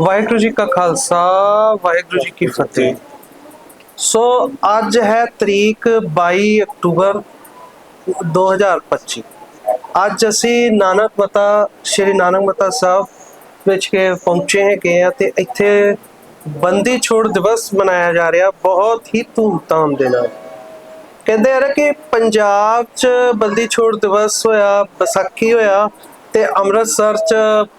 ਵਾਹਿਗੁਰੂ ਜੀ ਕਾ ਖਾਲਸਾ, ਵਾਹਿਗੁਰੂ ਜੀ ਕੀ ਫਤਿਹ। ਸੋ ਅੱਜ ਹੈ ਤਰੀਕ 22 ਅਕਤੂਬਰ 2025 ਅੱਜ ਅਸੀਂ ਨਾਨਕ ਮਤਾ ਸ਼੍ਰੀ ਨਾਨਕ ਮਤਾ ਸਾਹਿਬ ਵਿੱਚ ਕੇ ਪਹੁੰਚੇ ਹੈਗੇ ਆ ਤੇ ਇੱਥੇ ਬੰਦੀ ਛੋੜ ਦਿਵਸ ਮਨਾਇਆ ਜਾ ਰਿਹਾ। ਬਹੁਤ ਹੀ ਧੂਮਧਾਮ ਦੇ ਨਾਲ। ਕਹਿੰਦੇ ਯਾਰ ਕਿ ਪੰਜਾਬ 'ਚ ਬੰਦੀ ਛੋੜ ਦਿਵਸ ਹੋਇਆ, ਵਿਸਾਖੀ ਹੋਇਆ ਤੇ ਅੰਮ੍ਰਿਤਸਰ 'ਚ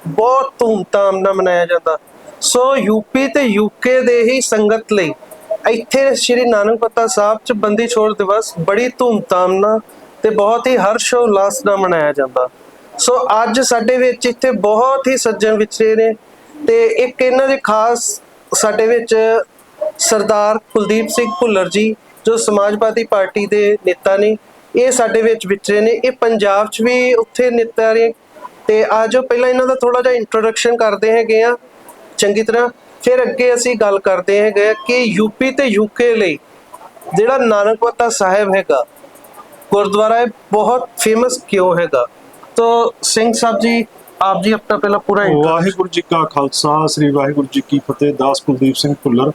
ਬਹੁਤ ਧੂਮਧਾਮ ਨਾਲ ਮਨਾਇਆ ਜਾਂਦਾ। ਸੋ ਯੂਪੀ ਤੇ ਯੂਕੇ ਦੇ ਹੀ ਸੰਗਤ ਲਈ ਇੱਥੇ ਸ਼੍ਰੀ ਨਾਨਕ ਪਤਾ ਸਾਹਿਬ 'ਚ ਬੰਦੀ ਛੋੜ ਦਿਵਸ ਬੜੀ ਧੂਮਧਾਮ ਨਾਲ ਤੇ ਬਹੁਤ ਹੀ ਹਰਸ਼ ਉਲਾਸ ਨਾਲ ਮਨਾਇਆ ਜਾਂਦਾ। ਸੋ ਅੱਜ ਸਾਡੇ ਵਿੱਚ ਇੱਥੇ ਬਹੁਤ ਹੀ ਸੱਜਣ ਵਿਚਰੇ ਨੇ ਤੇ ਇੱਕ ਇਹਨਾਂ ਦੇ ਖਾਸ ਸਾਡੇ ਵਿੱਚ ਸਰਦਾਰ ਕੁਲਦੀਪ ਸਿੰਘ ਭੁੱਲਰ ਜੀ ਜੋ ਸਮਾਜਵਾਦੀ ਪਾਰਟੀ ਦੇ ਨੇਤਾ ਨੇ ਇਹ ਸਾਡੇ ਵਿੱਚ ਵਿਚਰੇ ਨੇ। ਇਹ ਪੰਜਾਬ 'ਚ ਵੀ ਉੱਥੇ ਨੇਤਾ ਨੇ। ਤੇ ਆਜੋ ਪਹਿਲਾਂ ਇਹਨਾਂ ਦਾ ਥੋੜਾ ਜਿਹਾ ਇੰਟਰੋਡਕਸ਼ਨ ਕਰਦੇ ਹੈਗੇ ਆ। ਚੰਗੀ ਤਰ੍ਹਾਂ। ਫਿਰ ਅੱਗੇ ਅਸੀਂ ਗੱਲ ਕਰਦੇ ਹੈਗੇ ਆ ਕਿ ਯੂਪੀ ਤੇ ਯੂਕੇ ਲਈ ਜਿਹੜਾ ਨਾਨਕਵਤਾ ਸਾਹਿਬ ਹੈਗਾ ਗੁਰਦੁਆਰਾ ਇਹ ਬਹੁਤ ਫੇਮਸ ਕਿਉਂ ਹੈਗਾ? ਤੋ ਸਿੰਘ ਸਾਹਿਬ ਜੀ ਆਪ ਜੀ ਆਪਣਾ ਪਹਿਲਾਂ ਪੂਰਾ ਵਾਹਿਗੁਰੂ ਜੀ ਕਾ ਖਾਲਸਾ ਸ੍ਰੀ ਵਾਹਿਗੁਰੂ ਜੀ ਕੀ ਫਤਿਹ ਦਾਸ ਕੁਲਦੀਪ ਸਿੰਘ ਭੁੱਲਰ।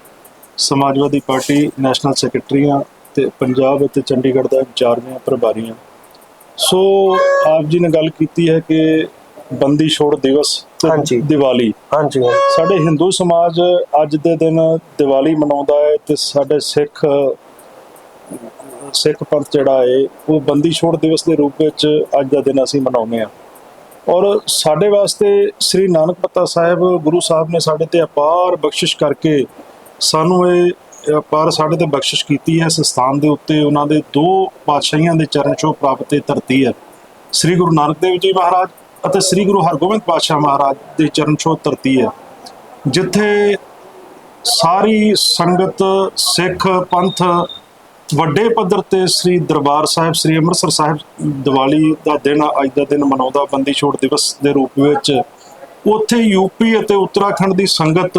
ਸਮਾਜਵਾਦੀ ਪਾਰਟੀ ਨੈਸ਼ਨਲ ਸੈਕਟਰੀ ਹਾਂ ਤੇ ਪੰਜਾਬ ਅਤੇ ਚੰਡੀਗੜ੍ਹ ਦਾ ਇੰਚਾਰਜ ਹਾਂ ਪ੍ਰਭਾਰੀ ਹਾਂ ਸੋ ਆਪ ਜੀ ਨੇ ਗੱਲ ਕੀਤੀ ਹੈ ਕਿ ਬੰਦੀ ਛੋੜ ਦਿਵਸ ਤੇ ਹਾਂਜੀ। ਦੀਵਾਲੀ ਹਾਂਜੀ। ਸਾਡੇ ਹਿੰਦੂ ਸਮਾਜ ਅੱਜ ਦੇ ਦਿਨ ਦੀਵਾਲੀ ਮਨਾਉਂਦਾ ਹੈ ਤੇ ਸਾਡੇ ਸਿੱਖ ਸਿੱਖ ਪੰਥ ਜਿਹੜਾ ਹੈ ਉਹ ਬੰਦੀ ਛੋੜ ਦਿਵਸ ਦੇ ਰੂਪ ਵਿੱਚ ਅੱਜ ਦਾ ਦਿਨ ਅਸੀਂ ਮਨਾਉਂਦੇ ਹਾਂ ਔਰ ਸਾਡੇ ਵਾਸਤੇ ਸ੍ਰੀ ਨਾਨਕਪਤਾ ਸਾਹਿਬ ਗੁਰੂ ਸਾਹਿਬ ਨੇ ਸਾਡੇ ਤੇ ਅਪਾਰ ਬਖਸ਼ਿਸ਼ ਕਰਕੇ ਸਾਨੂੰ ਇਹ ਅਪਾਰ ਸਾਡੇ ਤੇ ਬਖਸ਼ਿਸ਼ ਕੀਤੀ ਹੈ ਇਸ ਸਥਾਨ ਦੇ ਉੱਤੇ ਉਹਨਾਂ ਦੇ ਦੋ ਪਾਤਸ਼ਾਹੀਆਂ ਦੇ ਚਰਨ ਛੋਹ ਪ੍ਰਾਪਤ ਇਹ ਧਰਤੀ ਹੈ। ਸ੍ਰੀ ਗੁਰੂ ਨਾਨਕ ਦੇਵ ਜੀ ਮਹਾਰਾਜ ਅਤੇ ਸ੍ਰੀ ਗੁਰੂ ਹਰਗੋਬਿੰਦ ਪਾਤਸ਼ਾਹ ਮਹਾਰਾਜ ਦੇ ਚਰਨ ਛੋਹ ਧਰਤੀ ਹੈ। ਜਿੱਥੇ ਸਾਰੀ ਸੰਗਤ, ਸਿੱਖ, ਪੰਥ, ਵੱਡੇ ਪੱਧਰ ਤੇ ਸ੍ਰੀ ਦਰਬਾਰ ਸਾਹਿਬ, ਸ੍ਰੀ ਅੰਮ੍ਰਿਤਸਰ ਸਾਹਿਬ ਦੀਵਾਲੀ ਦਾ ਦਿਨ, ਅੱਜ ਦਾ ਦਿਨ ਮਨਾਉਂਦਾ, ਬੰਦੀ ਛੋੜ ਦਿਵਸ ਦੇ ਰੂਪ ਵਿੱਚ ਉੱਥੇ ਯੂਪੀ ਅਤੇ ਉੱਤਰਾਖੰਡ ਦੀ ਸੰਗਤ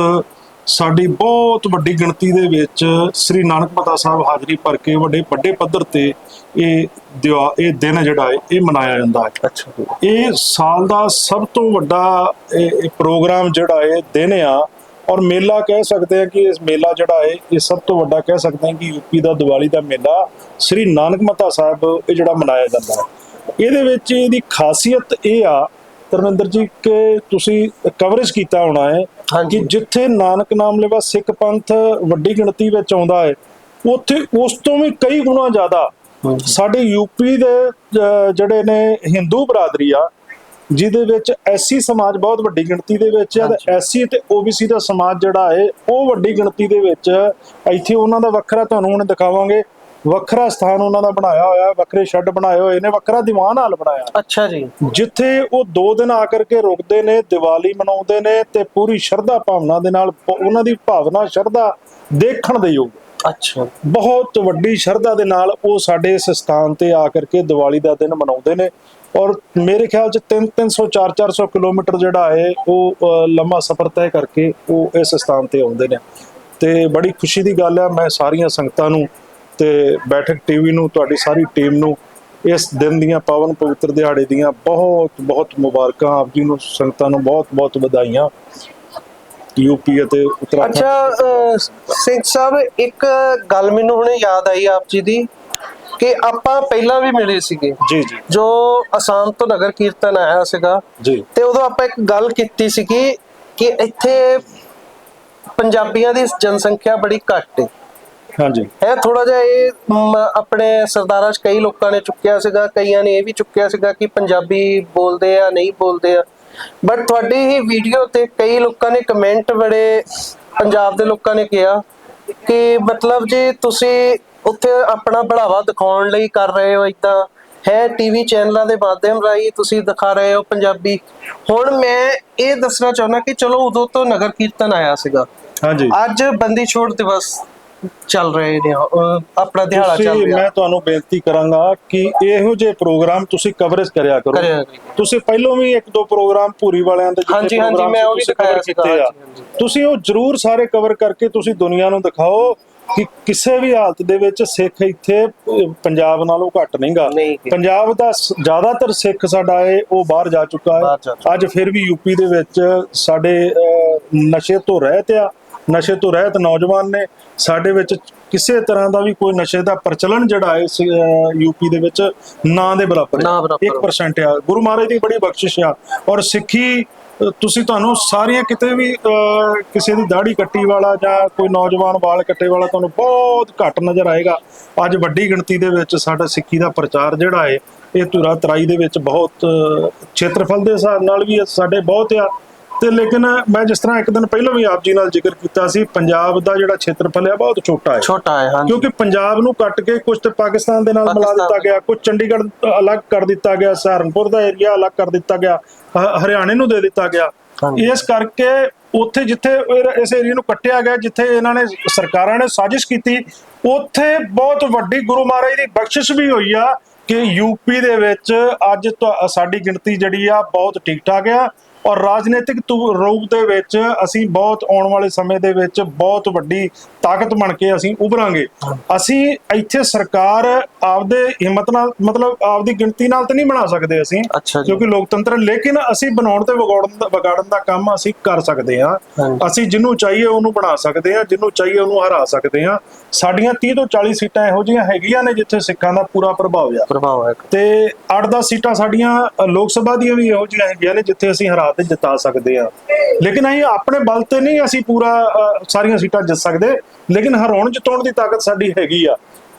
ਸਾਡੀ ਬਹੁਤ ਵੱਡੀ ਗਿਣਤੀ ਦੇ ਵਿੱਚ ਸ੍ਰੀ ਨਾਨਕਪਤਾ ਸਾਹਿਬ ਹਾਜ਼ਰੀ ਭਰ ਕੇ ਵੱਡੇ ਵੱਡੇ ਪੱਧਰ ਤੇ ਇਹ ਦਿਵਾ ਇਹ ਦਿਨ ਜਿਹੜਾ ਹੈ ਇਹ ਮਨਾਇਆ ਜਾਂਦਾ ਹੈ। ਅੱਛਾ। ਇਹ ਸਾਲ ਦਾ ਸਭ ਤੋਂ ਵੱਡਾ ਇਹ ਇਹ ਪ੍ਰੋਗਰਾਮ ਜਿਹੜਾ ਹੈ ਦਿਨ ਆ। ਔਰ ਮੇਲਾ ਕਹਿ ਸਕਦੇ ਆ ਕਿ ਇਸ ਮੇਲਾ ਜਿਹੜਾ ਹੈ ਇਹ ਸਭ ਤੋਂ ਵੱਡਾ ਕਹਿ ਸਕਦੇ ਆ ਕਿ ਯੂਪੀ ਦਾ ਦੀਵਾਲੀ ਦਾ ਮੇਲਾ ਸ੍ਰੀ ਨਾਨਕ ਮੱਤਾ ਸਾਹਿਬ ਇਹ ਜਿਹੜਾ ਮਨਾਇਆ ਜਾਂਦਾ ਹੈ। ਇਹਦੇ ਵਿੱਚ ਇਹਦੀ ਖਾਸੀਅਤ ਇਹ ਆ ਧਰਮਿੰਦਰ ਜੀ ਕਿ ਤੁਸੀਂ ਕਵਰੇਜ ਕੀਤਾ ਹੋਣਾ ਹੈ। ਕਿ ਜਿੱਥੇ ਨਾਨਕ ਨਾਮ ਲੈਵਾ ਸਿੱਖ ਪੰਥ ਵੱਡੀ ਗਿਣਤੀ ਵਿੱਚ ਆਉਂਦਾ ਹੈ ਉੱਥੇ ਉਸ ਤੋਂ ਵੀ ਕਈ ਗੁਣਾ ਜ਼ਿਆਦਾ। ਸਾਡੇ ਯੂਪੀ ਦੇ ਜਿਹੜੇ ਨੇ ਹਿੰਦੂ ਬਰਾਦਰੀ ਆ ਜਿਹਦੇ ਵਿੱਚ ਐਸਸੀ ਸਮਾਜ ਬਹੁਤ ਵੱਡੀ ਗਿਣਤੀ ਦੇ ਵਿੱਚ ਹੈ ਤੇ। ਐਸਸੀ ਤੇ ਓਬੀਸੀ ਦਾ ਸਮਾਜ ਜਿਹੜਾ ਹੈ ਉਹ ਵੱਡੀ ਗਿਣਤੀ ਦੇ ਵਿੱਚ ਇੱਥੇ ਉਹਨਾਂ ਦਾ ਵੱਖਰਾ ਤੁਹਾਨੂੰ ਹੁਣ ਦਿਖਾਵਾਂਗੇ ਵੱਖਰਾ ਸਥਾਨ ਉਹਨਾਂ ਦਾ ਬਣਾਇਆ ਹੋਇਆ ਵੱਖਰੇ ਸ਼ੈੱਡ ਬਣਾਏ ਹੋਏ ਨੇ ਵੱਖਰਾ ਦੀਵਾਨ ਹਾਲ ਬਣਾਇਆ ਅੱਛਾ ਜੀ। ਜਿੱਥੇ ਉਹ ਦੋ ਦਿਨ ਆ ਕਰਕੇ ਰੁਕਦੇ ਨੇ ਦੀਵਾਲੀ ਮਨਾਉਂਦੇ ਨੇ ਤੇ ਪੂਰੀ ਸ਼ਰਧਾ ਭਾਵਨਾ ਦੇ ਨਾਲ ਉਹਨਾਂ ਦੀ ਭਾਵਨਾ ਸ਼ਰਧਾ ਦੇਖਣ ਦੇ ਯੋਗ। ਅੱਛਾ। ਬਹੁਤ ਵੱਡੀ ਸ਼ਰਧਾ ਦੇ ਨਾਲ ਉਹ ਸਾਡੇ ਇਸ ਸਥਾਨ ਤੇ ਆ ਕਰਕੇ ਦੀਵਾਲੀ ਦਾ ਦਿਨ ਮਨਾਉਂਦੇ ਨੇ ਔਰ ਮੇਰੇ ਖਿਆਲ ਚ 3 300 4 400 ਕਿਲੋਮੀਟਰ ਜਿਹੜਾ ਹੈ ਉਹ ਲੰਮਾ ਸਫ਼ਰ ਤੈਅ ਕਰਕੇ ਉਹ ਇਸ ਸਥਾਨ ਤੇ ਆਉਂਦੇ ਨੇ। ਤੇ ਬੜੀ ਖੁਸ਼ੀ ਦੀ ਗੱਲ ਹੈ ਮੈਂ ਸਾਰੀਆਂ ਸੰਗਤਾਂ ਨੂੰ ਤੇ ਬੈਠਕ ਟੀਵੀ ਨੂੰ ਤੁਹਾਡੀ ਸਾਰੀ ਟੀਮ ਨੂੰ ਇਸ ਦਿਨ ਦੀਆਂ ਪਾਵਨ ਪਵਿੱਤਰ ਦਿਹਾੜੇ ਦੀਆਂ ਬਹੁਤ ਬਹੁਤ ਮੁਬਾਰਕਾਂ ਆਪ ਜੀ ਨੂੰ ਸੰਗਤਾਂ ਨੂੰ ਬਹੁਤ ਬਹੁਤ ਵਧਾਈਆਂ। ਯੂਪੀ ਅਤੇ ਉੱਤਰਾਖੰਡ। ਅੱਛਾ ਸਿੰਘ ਸਾਹਿਬ ਇੱਕ ਗੱਲ ਮੈਨੂੰ ਹੁਣੇ ਯਾਦ ਆਈ ਆਪ ਜੀ ਦੀ ਕਿ ਆਪਾਂ ਪਹਿਲਾਂ ਵੀ ਮਿਲੇ ਸੀਗੇ। ਜੀ ਜੀ। ਜੋ ਅਸਾਮ ਤੋਂ ਨਗਰ ਕੀਰਤਨ ਆਇਆ ਸੀਗਾ ਜੀ। ਤੇ ਉਦੋਂ ਆਪਾਂ ਇੱਕ ਗੱਲ ਕੀਤੀ ਸੀਗੀ ਕਿ ਇੱਥੇ ਪੰਜਾਬੀਆਂ ਦੀ ਜਨਸੰਖਿਆ ਬੜੀ ਘੱਟ ਹੈ ਹਾਂਜੀ। ਹੈ ਥੋੜਾ ਜਿਹਾ ਇਹ ਮ, ਆਪਣੇ ਸਰਦਾਰਾਂ 'ਚ ਕਈ ਲੋਕਾਂ ਨੇ ਚੁੱਕਿਆ ਸੀਗਾ ਕਈਆਂ ਨੇ ਇਹ ਵੀ ਚੁੱਕਿਆ ਸੀਗਾ ਕਿ ਪੰਜਾਬੀ ਬੋਲਦੇ ਆ ਨਹੀਂ ਬੋਲਦੇ ਆ। ਬਟ ਤੁਹਾਡੀ ਹੀ ਵੀਡੀਓ ਤੇ ਕਈ ਲੋਕਾਂ ਨੇ ਕਮੈਂਟ ਬੜੇ ਪੰਜਾਬ ਦੇ ਲੋਕਾਂ ਨੇ ਕਿਹਾ ਕਿ ਮਤਲਬ ਜੇ ਤੁਸੀਂ ਉੱਥੇ ਆਪਣਾ ਬੜਾਵਾ ਦਿਖਾਉਣ ਲਈ ਕਰ ਰਹੇ ਹੋ ਇਦਾਂ ਹੈ ਟੀਵੀ ਚੈਨਲਾਂ ਦੇ ਮਾਧਿਅਮ ਰਾਹੀਂ ਤੁਸੀਂ ਦਿਖਾ ਰਹੇ ਹੋ ਪੰਜਾਬੀ। ਹੁਣ ਮੈਂ ਇਹ ਦੱਸਣਾ ਚਾਹੁੰਦਾ ਕਿ ਚਲੋ ਉਦੋਂ ਤੋਂ ਨਗਰ ਕੀਰਤਨ ਆਇਆ ਸੀਗਾ। ਹਾਂਜੀ। ਅੱਜ ਬੰਦੀ ਛੋੜ ਦਿਵਸ ਚੱਲ ਰਹੇ ਨੇ ਅਹ ਆਪਣਾ ਦਿਹਾੜਾ ਚੱਲ ਤੁਸੀਂ ਰਿਹਾ ਮੈਂ ਤੁਹਾਨੂੰ ਬੇਨਤੀ ਕਰਾਂਗਾ ਕਿ ਇਹੋ ਜਿਹੇ ਪ੍ਰੋਗਰਾਮ ਤੁਸੀਂ ਕਵਰੇਜ ਕਰਿਆ ਕਰੋ ਕਰਿਆ। ਤੁਸੀਂ ਪਹਿਲਾਂ ਵੀ ਇੱਕ ਦੋ ਪ੍ਰੋਗਰਾਮ ਭੂਰੀ ਵਾਲਿਆਂ ਦੇ ਹਾਂਜੀ, ਹਾਂਜੀ, program ਮੈਂ ਉਹ ਵੀ ਤੁਸੀਂ ਦਿਖਾਇਆ cover ਸੀਗਾ, ਕੀਤੇ ਆ। ਹਾਂਜੀ, ਹਾਂਜੀ। ਤੁਸੀਂ ਉਹ ਜਰੂਰ ਸਾਰੇ ਕਵਰ ਕਰਕੇ ਤੁਸੀਂ ਦੁਨੀਆ ਨੂੰ ਦਿਖਾਓ ਕਿ ਕਿਸੇ ਵੀ ਹਾਲਤ ਦੇ ਵਿੱਚ ਸਿੱਖ ਇੱਥੇ ਅਹ, ਪੰਜਾਬ ਨਾਲੋਂ ਘੱਟ ਨਹੀਂਗਾ ਨਹੀਂ। ਪੰਜਾਬ ਦਾ ਸ- ਜ਼ਿਆਦਾਤਰ ਸਿੱਖ ਸਾਡਾ ਹੈ ਉਹ ਬਾਹਰ ਜਾ ਚੁੱਕਾ ਬਾਹਰ ਜਾ ਹੈ ਅੱਜ ਫਿਰ ਵੀ ਯੂਪੀ ਦੇ ਵਿੱਚ ਸਾਡੇ ਅਹ, ਨਸ਼ੇ ਤੋਂ ਰਹਿਤ ਆ ਨਸ਼ੇ ਤੋਂ ਰਹਿਤ ਨੌਜਵਾਨ ਨੇ। ਸਾਡੇ ਵਿੱਚ ਕਿਸੇ ਤਰ੍ਹਾਂ ਦਾ ਵੀ ਕੋਈ ਨਸ਼ੇ ਦਾ ਪ੍ਰਚਲਨ ਜਿਹੜਾ ਹੈ ਯੂਪੀ ਦੇ ਵਿੱਚ ਨਾ ਦੇ ਬਰਾਬਰ ਹੈ। ਨਾ ਬਰਾਬਰ। 1% ਆ। ਗੁਰੂ ਮਹਾਰਾਜ ਦੀ ਬੜੀ ਬਖਸ਼ਿਸ਼ ਆ। ਔਰ ਸਿੱਖੀ ਤੁਸੀਂ ਤੁਹਾਨੂੰ ਸਾਰੀਆਂ ਕਿਤੇ ਵੀ ਕਿਸੇ ਦੀ ਦਾੜੀ ਕੱਟੀ ਵਾਲਾ ਜਾਂ ਕੋਈ ਨੌਜਵਾਨ ਵਾਲ ਕੱਟੇ ਵਾਲਾ ਤੁਹਾਨੂੰ ਬਹੁਤ ਘੱਟ ਨਜ਼ਰ ਆਏਗਾ। ਅੱਜ ਵੱਡੀ ਗਿਣਤੀ ਦੇ ਵਿੱਚ ਸਾਡਾ ਸਿੱਖੀ ਦਾ ਪ੍ਰਚਾਰ ਜਿਹੜਾ ਹੈ ਇਹ ਧੁਰਾ ਤਰਾਈ ਦੇ ਵਿੱਚ ਬਹੁਤ ਖੇਤਰਫਲ ਦੇ ਹਿਸਾਬ ਨਾਲ ਵੀ ਸਾਡੇ ਬਹੁਤ ਆ। ਤੇ ਲੇਕਿਨ ਮੈਂ ਜਿਸ ਤਰ੍ਹਾਂ ਇੱਕ ਦਿਨ ਪਹਿਲਾਂ ਵੀ ਆਪ ਜੀ ਨਾਲ ਜ਼ਿਕਰ ਕੀਤਾ ਸੀ ਪੰਜਾਬ ਦਾ ਜਿਹੜਾ ਖੇਤਰਫਲ ਹੈ ਬਹੁਤ ਛੋਟਾ ਹੈ। ਛੋਟਾ ਹੈ ਹਾਂਜੀ। ਕਿਉਂਕਿ ਪੰਜਾਬ ਨੂੰ ਕੱਟ ਕੇ ਕੁਝ ਤੇ ਪਾਕਿਸਤਾਨ ਦੇ ਨਾਲ ਮਿਲਾ ਦਿੱਤਾ ਗਿਆ ਕੁਝ ਚੰਡੀਗੜ੍ਹ ਅਲੱਗ ਕਰ ਦਿੱਤਾ ਗਿਆ ਸਹਾਰਨਪੁਰ ਦਾ ਏਰੀਆ ਅਲੱਗ ਕਰ ਦਿੱਤਾ ਗਿਆ ਹ- ਹਰਿਆਣੇ ਨੂੰ ਦੇ ਦਿੱਤਾ ਗਿਆ। ਇਸ ਕਰਕੇ ਉੱਥੇ ਜਿੱਥੇ ਇਸ ਏਰੀਆ ਨੂੰ ਕੱਟਿਆ ਗਿਆ ਜਿੱਥੇ ਇਹਨਾਂ ਨੇ ਸਰਕਾਰਾਂ ਨੇ ਸਾਜ਼ਿਸ਼ ਕੀਤੀ ਉੱਥੇ ਬਹੁਤ ਵੱਡੀ ਗੁਰੂ ਮਹਾਰਾਜ ਦੀ ਬਖਸ਼ਿਸ਼ ਵੀ ਹੋਈ ਆ ਕਿ ਯੂਪੀ ਦੇ ਵਿੱਚ ਅੱਜ ਸਾਡੀ ਗਿਣਤੀ ਜਿਹੜੀ ਆ ਬਹੁਤ ਠੀਕ ਠਾਕ ਆ। ਔਰ ਰਾਜਨੀਤਿਕ ਰੂਪ ਦੇ ਵਿੱਚ ਅਸੀਂ ਬਹੁਤ ਆਉਣ ਵਾਲੇ ਸਮੇਂ ਦੇ ਵਿੱਚ ਬਹੁਤ ਵੱਡੀ ਤਾਕਤ ਬਣ ਕੇ ਅਸੀਂ ਉਭਰਾਂਗੇ। ਅਸੀਂ ਇੱਥੇ ਸਰਕਾਰ ਆਪਦੇ ਹਿੰਮਤ ਨਾਲ ਮਤਲਬ ਆਪਦੀ ਗਿਣਤੀ ਨਾਲ ਤਾਂ ਨਹੀਂ ਬਣਾ ਸਕਦੇ ਅਸੀਂ ਕਿਉਂਕਿ ਲੋਕਤੰਤਰ ਲੇਕਿਨ ਅਸੀਂ ਬਣਾਉਣ ਤੇ ਵਿਗਾੜਨ ਦਾ ਵਿਗਾੜਨ ਦਾ ਕੰਮ ਅਸੀਂ ਕਰ ਸਕਦੇ ਹਾਂ। ਅਸੀਂ ਜਿਹਨੂੰ ਚਾਹੀਏ ਉਹਨੂੰ ਬਣਾ ਸਕਦੇ ਹਾਂ ਜਿਹਨੂੰ ਚਾਹੀਏ ਉਹਨੂੰ ਹਰਾ ਸਕਦੇ ਹਾਂ। ਸਾਡੀਆਂ 30 ਤੋਂ 40 ਸੀਟਾਂ ਇਹੋ ਜਿਹੀਆਂ ਹੈਗੀਆਂ ਨੇ ਜਿੱਥੇ ਸਿੱਖਾਂ ਦਾ ਪੂਰਾ ਪ੍ਰਭਾਵ ਆ। ਪ੍ਰਭਾਵ ਹੈ। ਤੇ 8-10 ਸੀਟਾਂ ਸਾਡੀਆਂ ਲੋਕ ਸਭਾ ਦੀਆਂ ਵੀ ਇਹੋ ਜਿਹੀਆਂ ਹੈਗੀਆਂ ਨੇ ਜਿੱਥੇ ਅਸੀਂ ਹਰਾ ਤੇ ਜਿਤਾ ਸਕਦੇ ਹਾਂ ਲੇਕਿਨ ਅਸੀਂ ਆਪਣੇ ਬਲ ਤੇ ਨਹੀਂ ਅਸੀਂ ਪੂਰਾ ਸਾਰੀਆਂ ਸੀਟਾਂ ਜਿੱਤ ਸਕਦੇ। ਲੇਕਿਨ ਹਰਾਉਣ ਜਿਤਾਉਣ ਦੀ ਤਾਕਤ ਸਾਡੀ ਹੈਗੀ ਆ।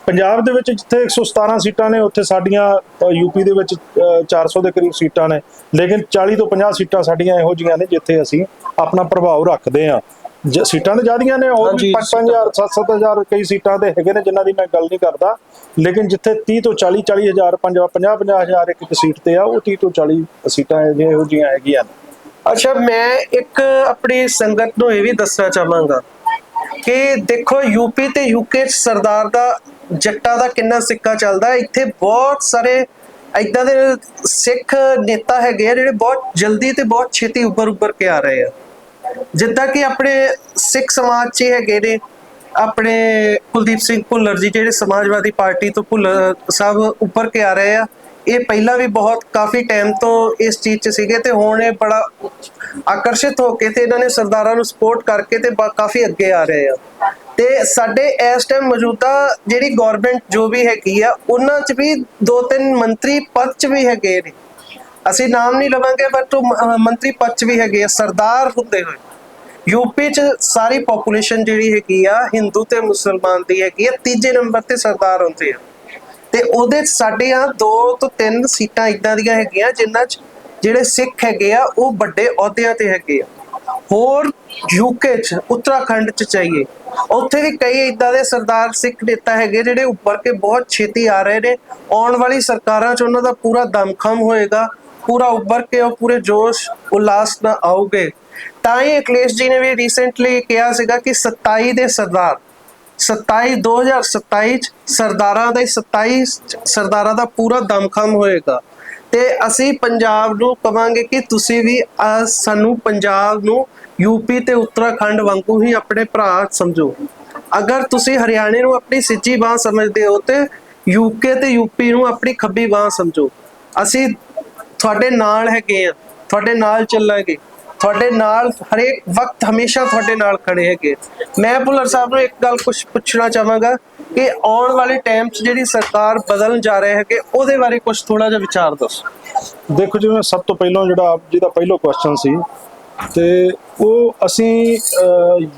ਪੰਜਾਬ ਦੇ ਵਿੱਚ ਜਿੱਥੇ 117 ਸੀਟਾਂ ਨੇ ਉੱਥੇ ਸਾਡੀਆਂ ਯੂਪੀ ਦੇ ਵਿੱਚ ਅ, 400 ਦੇ ਕਰੀਬ ਸੀਟਾਂ ਨੇ। ਲੇਕਿਨ 40 ਤੋਂ 50 ਸੀਟਾਂ ਸਾਡੀਆਂ ਇਹੋ ਜਿਹੀਆਂ ਨੇ ਜਿੱਥੇ ਅਸੀਂ ਆਪਣਾ ਪ੍ਰਭਾਵ ਰੱਖਦੇ ਜ- ਸੀਟਾਂ ਤੇ ਜ਼ਿਆਦੀਆਂ ਨੇ ਹੋਰ ਵੀ ਹਾਂਜੀ, 5-5000 7-7000 ਕਈ ਸੀਟਾਂ ਤੇ ਹੈਗੇ ਨੇ ਜਿਨ੍ਹਾਂ ਦੀ ਮੈਂ ਗੱਲ ਨਹੀਂ ਕਰਦਾ। ਲੇਕਿਨ ਜਿੱਥੇ 30 ਤੋਂ 40 40000 50-50000 ਇੱਕ ਇੱਕ ਸੀਟ ਤੇ ਆ ਉਹ 30 ਤੋਂ 40 ਸੀਟਾਂ ਇਹੋ ਜਿਹੀਆਂ ਹੈਗੀਆਂ ਨੇ। ਅੱਛਾ, ਮੈਂ ਇੱਕ ਆਪਣੀ ਸੰਗਤ ਨੂੰ ਇਹ ਵੀ ਦੱਸਣਾ ਚਾਹਾਂਗਾ ਕਿ ਦੇਖੋ ਯੂਪੀ ਤੇ ਯੂਕੇ ਚ ਸਰਦਾਰ ਦਾ ਜੱਟਾਂ ਦਾ ਕਿੰਨਾ ਸਿੱਕਾ ਚੱਲਦਾ ਇੱਥੇ ਬਹੁਤ ਸਾਰੇ ਇਦਾਂ ਦੇ ਸਿੱਖ ਨੇਤਾ ਹੈਗੇ ਆ ਜਿਹੜੇ ਬਹੁਤ ਜਲਦੀ ਤੇ ਬਹੁਤ ਛੇਤੀ ਉੱਭਰ ਉੱਭਰ ਕੇ ਆ ਰਹੇ ਆ। ਜਿੱਦਾਂ ਕਿ ਆਪਣੇ ਸਿੱਖ ਸਮਾਜ 'ਚ ਹੈਗੇ ਨੇ। ਆਪਣੇ ਕੁਲਦੀਪ ਸਿੰਘ ਭੁੱਲਰ ਜੀ, ਜਿਹੜੇ ਸਮਾਜਵਾਦੀ ਪਾਰਟੀ ਤੋਂ ਭੁੱਲਰ ਸਾਹਿਬ ਉੱਪਰ ਕੇ ਆ ਰਹੇ ਆ। ਇਹ ਪਹਿਲਾਂ ਵੀ ਬਹੁਤ ਕਾਫੀ ਟਾਈਮ ਤੋਂ ਇਸ ਚੀਜ਼ 'ਚ ਸੀਗੇ ਤੇ ਹੁਣ ਇਹ ਬੜਾ ਆਕਰਸ਼ਿਤ ਹੋ ਕੇ ਤੇ ਇਹਨਾਂ ਨੇ ਸਰਦਾਰਾਂ ਨੂੰ ਸਪੋਰਟ ਕਰਕੇ ਤੇ ਬਾ- ਕਾਫੀ ਅੱਗੇ ਆ ਰਹੇ ਆ। ਤੇ ਸਾਡੇ ਇਸ ਟਾਈਮ ਮੌਜੂਦਾ ਜਿਹੜੀ ਗਵਰਨਮੈਂਟ ਜੋ ਵੀ ਹੈਗੀ ਆ, ਉਹਨਾਂ 'ਚ ਵੀ ਦੋ ਤਿੰਨ ਮੰਤਰੀ ਪਦ 'ਚ ਵੀ ਹੈਗੇ ਨੇ। ਅਸੀਂ ਨਾਮ ਨਹੀਂ ਲਵਾਂਗੇ ਬਟ ਉਹ ਮੰਤਰੀ ਪਦ 'ਚ ਵੀ ਹੈਗੇ ਆ, ਸਰਦਾਰ ਹੁੰਦੇ ਹੋਏ। ਯੂਪੀ 'ਚ ਸਾਰੀ ਪੋਪੂਲੇਸ਼ਨ ਜਿਹੜੀ ਹੈਗੀ ਆ, ਹਿੰਦੂ ਤੇ ਮੁਸਲਮਾਨ ਦੀ ਹੈਗੀ ਆ, ਤੀਜੇ ਨੰਬਰ ਤੇ ਸਰਦਾਰ ਹੁੰਦੇ ਆ। ਤੇ ਉਹਦੇ 'ਚ ਸਾਡੇ ਆ ਦੋ ਤੋਂ ਤਿੰਨ ਸੀਟਾਂ ਇਦਾਂ ਦੀਆਂ ਹੈਗੀਆਂ, ਜਿਨ੍ਹਾਂ 'ਚ ਜਿਹੜੇ ਸਿੱਖ ਹੈਗੇ ਆ, ਉਹ ਵੱਡੇ ਅਹੁਦਿਆਂ ਤੇ ਹੈਗੇ ਆ। ਹੋਰ ਯੂਕੇ 'ਚ, ਉੱਤਰਾਖੰਡ 'ਚ ਚਾਹੀਏ। ਉੱਥੇ ਵੀ ਕਈ ਇਦਾਂ ਦੇ ਸਰਦਾਰ ਸਿੱਖ ਨੇਤਾ ਹੈਗੇ, ਜਿਹੜੇ ਉੱਪਰ ਕੇ ਬਹੁਤ ਛੇਤੀ ਆ ਰਹੇ ਨੇ। ਆਉਣ ਵਾਲੀ ਸਰਕਾਰਾਂ 'ਚ ਉਹਨਾਂ ਦਾ ਪੂਰਾ ਦਮਖਮ ਹੋਏਗਾ, ਪੂਰਾ ਉੱਭਰ ਕੇ ਉਹ ਪੂਰੇ ਜੋਸ਼, ਉਲਾਸ ਨਾਲ ਆਉਗੇ। ਤਾਂ ਹੀ ਅਖਿਲੇਸ਼ ਜੀ ਨੇ ਵੀ ਰੀਸੈਂਟਲੀ ਕਿਹਾ ਸੀਗਾ ਕਿ 27 ਦੇ ਸਰਦਾਰ 27 2027 ਚ ਸਰਦਾਰਾਂ ਦਾ ਹੀ 27 ਸਰਦਾਰਾਂ ਦਾ ਪੂਰਾ ਦਮਖਮ ਹੋਏਗਾ। ਤੇ ਅਸੀਂ ਪੰਜਾਬ ਨੂੰ ਕਵਾਂਗੇ ਕਿ ਤੁਸੀਂ ਵੀ ਸਾਨੂੰ ਪੰਜਾਬ ਨੂੰ ਯੂਪੀ ਤੇ ਉੱਤਰਾਖੰਡ ਵਾਂਗੂ ਹੀ ਆਪਣੇ ਭਰਾ ਸਮਝੋ। ਅਗਰ ਤੁਸੀਂ ਹਰਿਆਣੇ ਨੂੰ ਆਪਣੀ ਸਿੱਜੀ ਬਾਹ ਸਮਝਦੇ ਹੋ ਤੇ ਯੂਕੇ ਤੇ ਯੂਪੀ ਨੂੰ ਆਪਣੀ ਖੱਬੀ ਬਾਹ ਸਮਝੋ। ਅਸੀਂ ਤੁਹਾਡੇ ਨਾਲ ਹੈਗੇ ਆ ਤੁਹਾਡੇ ਨਾਲ ਚੱਲਾਂਗੇ। ਤੁਹਾਡੇ ਨਾਲ, ਹਰੇਕ ਵਕਤ ਹਮੇਸ਼ਾ ਤੁਹਾਡੇ ਨਾਲ ਖੜੇ ਹੈਗੇ। ਮੈਂ ਭੁੱਲਰ ਸਾਹਿਬ ਨੂੰ ਇੱਕ ਗੱਲ ਕੁਝ ਪੁੱਛਣਾ ਚਾਹਾਂਗਾ ਕਿ ਆਉਣ ਵਾਲੇ ਟਾਈਮ 'ਚ ਜਿਹੜੀ ਸਰਕਾਰ ਬਦਲਣ ਜਾ ਰਹੇ ਹੈਗੇ, ਉਹਦੇ ਬਾਰੇ ਕੁਝ ਥੋੜਾ ਜਿਹਾ ਵਿਚਾਰ ਦੱਸੋ। ਦੇਖੋ ਜਿਵੇਂ ਸਭ ਤੋਂ ਪਹਿਲਾਂ ਜਿਹੜਾ ਜਿਹਦਾ ਜੀ ਦਾ ਪਹਿਲਾ ਕੁਐਸਚਨ ਸੀ ਤੇ ਉਹ ਅਸੀਂ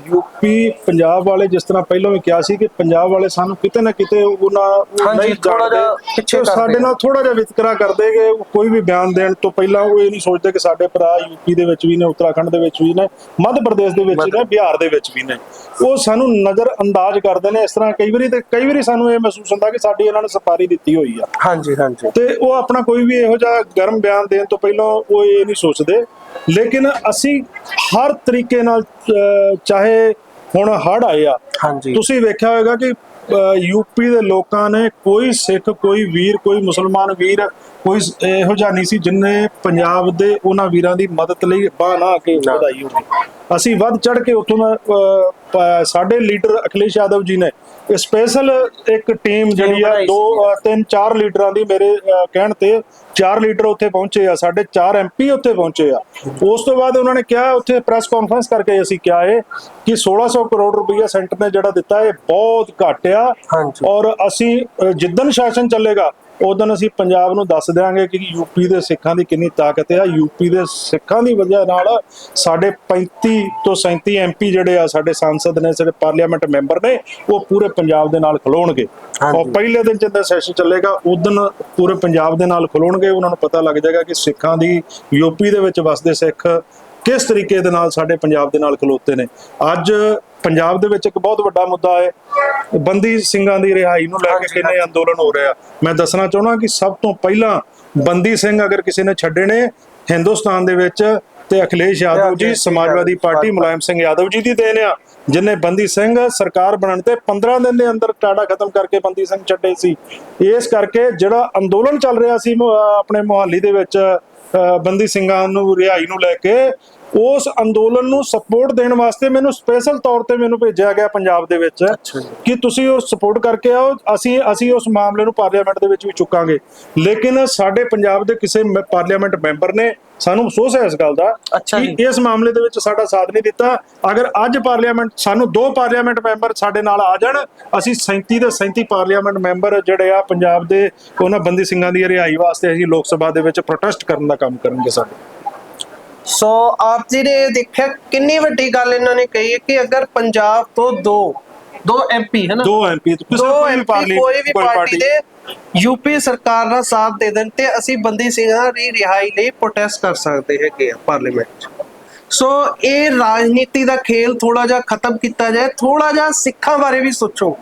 ਯੂਪੀ ਪੰਜਾਬ ਵਾਲੇ ਜਿਸ ਤਰ੍ਹਾਂ ਪਹਿਲਾਂ ਵੀ ਕਿਹਾ ਸੀ ਕਿ ਪੰਜਾਬ ਵਾਲੇ ਸਾਨੂੰ ਕਿਤੇ ਨਾ ਕਿਤੇ ਉਹਨਾਂ ਨਹੀਂ ਜਾਣਦੇ। ਜਿਹਾ ਪਿੱਛੇ ਸਾਡੇ ਨਾਲ ਥੋੜਾ ਜਿਹਾ ਵਿਤਕਰਾ ਕਰਦੇ ਕਿ ਕੋਈ ਵੀ ਬਿਆਨ ਦੇਣ ਤੋਂ ਪਹਿਲਾਂ ਉਹ ਇਹ ਨਹੀਂ ਸੋਚਦੇ ਕਿ ਸਾਡੇ ਭਰਾ ਯੂਪੀ ਦੇ ਵਿੱਚ ਵੀ ਨੇ ਉੱਤਰਾਖੰਡ ਦੇ ਵਿੱਚ ਵੀ ਨੇ ਮੱਧ ਪ੍ਰਦੇਸ਼ ਦੇ ਵਿੱਚ ਵੀ ਨੇ ਬਿਹਾਰ ਦੇ ਵਿੱਚ ਵੀ ਨੇ। ਉਹ ਸਾਨੂੰ ਨਜ਼ਰ ਅੰਦਾਜ਼ ਕਰਦੇ ਨੇ ਇਸ ਤਰ੍ਹਾਂ ਕਈ ਵਾਰੀ ਤੇ ਕਈ ਵਾਰੀ ਸਾਨੂੰ ਇਹ ਮਹਿਸੂਸ ਹੁੰਦਾ ਕਿ ਸਾਡੀ ਇਹਨਾਂ ਨੇ ਸਪਾਰੀ ਦਿੱਤੀ ਹੋਈ ਆ। ਹਾਂਜੀ ਹਾਂਜੀ। ਤੇ ਉਹ ਆਪਣਾ ਕੋਈ ਵੀ ਇਹੋ ਜਿਹਾ ਗਰਮ ਬਿਆਨ ਦੇਣ ਤੋਂ ਪਹਿਲਾਂ ਉਹ ਇਹ ਨਹੀਂ ਸੋਚਦੇ। ਲੇਕਿਨ ਅਸੀਂ ਹਰ ਤਰੀਕੇ ਨਾਲ ਚਾਹੇ ਹੁਣ ਹੜ ਆਏ ਆ ਹਾਂਜੀ। ਤੁਸੀਂ ਵੇਖਿਆ ਹੋਵੇਗਾ ਕਿ ਯੂਪੀ ਦੇ ਲੋਕਾਂ ਨੇ ਕੋਈ ਸਿੱਖ ਕੋਈ ਵੀਰ ਕੋਈ ਮੁਸਲਮਾਨ ਵੀਰ ਕੋਈ ਇਹੋ ਜਿਹਾ ਨਹੀਂ ਸੀ ਜਿਨਨੇ ਪੰਜਾਬ ਦੇ ਉਹਨਾਂ ਵੀਰਾਂ ਦੀ ਮਦਦ ਲਈ ਬਾਹ ਨਾ ਕੇ ਵਧਾਈ ਹੋਵੇ। ਅਸੀਂ ਵੱਧ ਚੜ ਕੇ ਉੱਥੋਂ ਦਾ ਸਾਡੇ ਲੀਡਰ ਅਖਿਲੇਸ਼ ਯਾਦਵ ਜੀ ਨੇ ਸਪੈਸ਼ਲ ਇੱਕ ਟੀਮ ਜਿਹੜੀ ਆ ਬਣਾਈ ਦੋ ਅ, ਤਿੰਨ ਚਾਰ ਲੀਡਰਾਂ ਦੀ ਮੇਰੇ ਕਹਿਣ ਤੇ ਚਾਰ ਲੀਡਰ ਉੱਥੇ ਪਹੁੰਚੇ ਆ ਸਾਡੇ ਚਾਰ ਐਮਪੀ ਉੱਥੇ ਪਹੁੰਚੇ ਆ। ਉਸ ਤੋਂ ਬਾਅਦ ਉਹਨਾਂ ਨੇ ਕਿਹਾ ਉੱਥੇ ਪ੍ਰੈਸ ਕਾਨਫਰੰਸ ਕਰਕੇ ਅਸੀਂ ਕਿਹਾ ਇਹ ਕਿ 1600 ਕਰੋੜ ਰੁਪਈਆ ਸੈਂਟਰ ਨੇ ਜਿਹੜਾ ਦਿੱਤਾ ਇਹ ਬਹੁਤ ਘੱਟ ਆ। ਔਰ ਅਸੀਂ ਅ, ਜਿੱਦਣ ਸ਼ਾਸਨ ਚੱਲੇਗਾ ਉਦੋਂ ਅਸੀਂ ਪੰਜਾਬ ਨੂੰ ਦੱਸ ਦਿਆਂਗੇ ਕਿ ਯੂਪੀ ਦੇ ਸਿੱਖਾਂ ਦੀ ਕਿੰਨੀ ਤਾਕਤ ਹੈ ਯੂਪੀ ਦੇ ਸਿੱਖਾਂ ਦੀ ਵਜ੍ਹਾ ਨਾਲ ਸਾਡੇ 35 ਤੋਂ 37 ਐਮਪੀ ਜਿਹੜੇ ਆ ਸਾਡੇ ਸੰਸਦ ਨੇ ਸਾਡੇ ਪਾਰਲੀਮੈਂਟ ਮੈਂਬਰ ਨੇ ਉਹ ਪੂਰੇ ਪੰਜਾਬ ਦੇ ਨਾਲ ਖਲੋਣਗੇ। ਔਰ ਪਹਿਲੇ ਦਿਨ ਜਦੋਂ ਸੈਸ਼ਨ ਚੱਲੇਗਾ ਉਦੋਂ ਪੂਰੇ ਪੰਜਾਬ ਦੇ ਨਾਲ ਖਲੋਣਗੇ। ਉਹਨਾਂ ਨੂੰ ਪਤਾ ਲੱਗ ਜਾਏਗਾ ਕਿ ਸਿੱਖਾਂ ਦੀ ਯੂਪੀ ਦੇ ਵਿੱਚ ਵਸਦੇ ਸਿੱਖ ਕਿਸ ਤਰੀਕੇ ਦੇ ਨਾਲ ਸਾਡੇ ਪੰਜਾਬ ਦੇ ਨਾਲ ਖਲੋਤੇ ਨੇ। ਅੱਜ ਪੰਜਾਬ ਦੇ ਵਿੱਚ ਇੱਕ ਬਹੁਤ ਵੱਡਾ ਮੁੱਦਾ ਹੈ ਬੰਦੀ ਸਿੰਘਾਂ ਦੀ ਰਿਹਾਈ ਨੂੰ ਲੈ ਕੇ ਕਿੰਨੇ ਅੰਦੋਲਨ ਹੋ ਰਿਹਾ ਮੈਂ ਦੱਸਣਾ ਚਾਹੁੰਦਾ ਕਿ ਸਭ ਤੋਂ ਪਹਿਲਾਂ ਬੰਦੀ ਸਿੰਘ ਅਗਰ ਕਿਸੇ ਨੇ ਛੱਡੇ ਨੇ ਹਿੰਦੁਸਤਾਨ ਦੇ ਵਿੱਚ ਤੇ ਅਖਿਲੇਸ਼ ਯਾਦਵ ਜੀ ਸਮਾਜਵਾਦੀ ਪਾਰਟੀ ਮੁਲਾਇਮ ਸਿੰਘ ਯਾਦਵ ਜੀ ਦੀ ਦੇਣ ਆ ਜਿਨੇ ਬੰਦੀ ਸਿੰਘ ਸਰਕਾਰ ਬਣਨ ਤੇ 15 ਦਿਨ ਦੇ ਅੰਦਰ ਟਾੜਾ ਖਤਮ ਕਰਕੇ ਬੰਦੀ ਸਿੰਘ ਛੱਡੇ ਸੀ। ਇਸ ਕਰਕੇ ਜਿਹੜਾ ਅੰਦੋਲਨ ਚੱਲ ਰਿਹਾ ਸੀ ਆਪਣੇ ਮੁਹਾਲੀ ਦੇ ਵਿੱਚ ਬੰਦੀ ਸਿੰਘਾਂ ਨੂੰ ਰਿਹਾਈ ਨੂੰ ਲੈ ਕੇ ਉਸ ਅੰਦੋਲਨ ਨੂੰ ਸਪੋਰਟ ਦੇਣ ਵਾਸਤੇ ਮੈਨੂੰ ਸਪੈਸ਼ਲ ਤੌਰ ਤੇ ਮੈਨੂੰ ਭੇਜਿਆ ਗਿਆ ਪੰਜਾਬ ਦੇ ਵਿੱਚ। ਕਿ ਤੁਸੀਂ ਉਹ ਸਪੋਰਟ ਕਰਕੇ ਆਓ ਅਸੀਂ ਅਸੀਂ ਉਸ ਮਾਮਲੇ ਨੂੰ ਪਾਰਲੀਮੈਂਟ ਦੇ ਵਿੱਚ ਵੀ ਚੁੱਕਾਂਗੇ ਲੇਕਿਨ ਸਾਡੇ ਪੰਜਾਬ ਦੇ ਕਿਸੇ ਪਾਰਲੀਮੈਂਟ ਮੈਂਬਰ ਨੇ ਸਾਨੂੰ ਅਫਸੋਸ ਹੈ ਇਸ ਗੱਲ ਦਾ ਕਿ। ਇਸ ਮਾਮਲੇ ਦੇ ਵਿੱਚ ਸਾਡਾ ਸਾਥ ਨਹੀਂ ਦਿੱਤਾ ਅਗਰ ਅੱਜ ਪਾਰਲੀਮੈਂਟ ਸਾਨੂੰ ਦੋ ਪਾਰਲੀਮੈਂਟ ਮੈਂਬਰ ਸਾਡੇ ਨਾਲ ਆ ਜਾਣ ਅਸੀਂ 37 ਦੇ 37 ਪਾਰਲੀਮੈਂਟ ਮੈਂਬਰ ਜਿਹੜੇ ਆ ਪੰਜਾਬ ਦੇ ਉਹਨਾਂ ਬੰਦੀ ਸਿੰਘਾਂ ਦੀ ਰਿਹਾਈ ਵਾਸਤੇ ਅਸੀਂ ਲੋਕ ਸਭਾ ਦੇ ਵਿੱਚ ਪ੍ਰੋਟੈਸਟ ਕਰਨ ਦਾ ਕੰਮ ਕਰਨਗੇ ਸਾਡੇ ਸੋ ਆਪ ਜੀ ਨੇ ਦੇਖਿਆ ਕਿੰਨੀ ਵੱਡੀ ਗੱਲ ਇਹਨਾਂ ਨੇ ਕਹੀ ਹੈ ਕਿ ਅਗਰ ਪੰਜਾਬ ਤੋਂ ਦੋ ਦੋ ਐਮਪੀ ਹੈ ਨਾ ਦੋ ਐਮਪੀ ਦੋ ਕੋਈ ਵੀ MP ਪਾਰਲੀ ਕੋਈ ਵੀ ਪਾਰਟੀ ਦੇ ਯੂਪੀ ਸਰਕਾਰ ਦਾ ਸਾਥ ਦੇ ਦੇਣ ਤੇ ਅਸੀਂ ਬੰਦੀ ਸਿੰਘਾਂ ਦੀ ਰਿਹਾਈ ਲਈ ਪ੍ਰੋਟੈਸਟ ਕਰ ਸਕਦੇ ਹੈਗੇ ਆ ਪਾਰਲੀਮੈਂਟ ਸੋ ਇਹ ਰਾਜਨੀਤੀ ਦਾ ਖੇਲ ਥੋੜਾ ਜਿਹਾ ਖਤਮ ਕੀਤਾ ਜਾਏ ਥੋੜਾ ਜਿਹਾ ਸਿੱਖਾਂ ਬਾਰੇ ਵੀ ਸੋਚੋ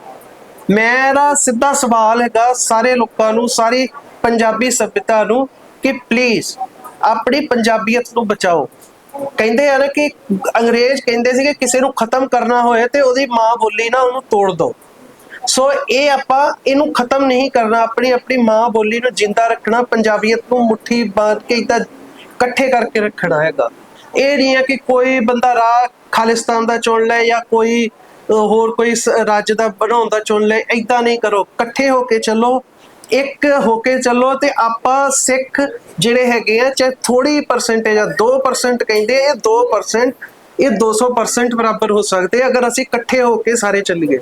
ਮੇਰਾ ਸਿੱਧਾ ਸਵਾਲ ਹੈਗਾ ਸਾਰੇ ਲੋਕਾਂ ਨੂੰ ਸਾਰੀ ਪੰਜਾਬੀ ਸਭਿਅਤਾ ਨੂੰ ਕਿ ਪਲੀਜ਼ ਆਪਣੀ ਪੰਜਾਬੀਅਤ ਨੂੰ ਬਚਾਓ। ਕਹਿੰਦੇ ਆ ਨਾ ਕਿ ਅੰਗਰੇਜ਼ ਕਹਿੰਦੇ ਸੀ ਕਿ ਕਿਸੇ ਨੂੰ ਖਤਮ ਕਰਨਾ ਹੋਏ ਤੇ ਉਹਦੀ ਮਾਂ ਬੋਲੀ ਨਾ ਉਹਨੂੰ ਤੋੜ ਦਿਓ ਸੋ ਇਹ ਆਪਾਂ ਇਹਨੂੰ ਖਤਮ ਨਹੀਂ ਕਰਨਾ, ਆਪਣੀ ਆਪਣੀ ਮਾਂ ਬੋਲੀ ਨੂੰ ਜਿੰਦਾ ਰੱਖਣਾ, ਪੰਜਾਬੀਅਤ ਨੂੰ ਮੁੱਠੀ ਬਾਂਧ ਕੇ ਇਦਾਂ ਇਕੱਠੇ ਕਰਕੇ ਰੱਖਣਾ ਹੈਗਾ। ਇਹ ਨਹੀਂ ਹੈ ਕਿ ਕੋਈ ਬੰਦਾ ਰਾਹ ਖਾਲਿਸਤਾਨ ਦਾ ਚੁਣ ਲੈ ਜਾਂ ਕੋਈ ਹੋਰ ਕੋਈ ਰਾਜ ਦਾ ਬਣਾਉਣ ਦਾ ਚੁਣ ਲੈ ਇਦਾਂ ਨਹੀਂ ਕਰੋ। ਇਕੱਠੇ ਹੋ ਕੇ ਚੱਲੋ ਇੱਕ ਹੋ ਕੇ ਚੱਲੋ ਤੇ ਆਪਾਂ ਸਿੱਖ ਜਿਹੜੇ ਹੈਗੇ ਆ, ਚਾਹੇ ਥੋੜੀ ਪਰਸੈਂਟੇਜ ਆ 2% ਕਹਿੰਦੇ ਇਹ 2% ਇਹ 200% ਬਰਾਬਰ ਹੋ ਸਕਦੇ ਅਗਰ ਅਸੀਂ ਇਕੱਠੇ ਹੋ ਕੇ ਸਾਰੇ ਚੱਲੀਏ।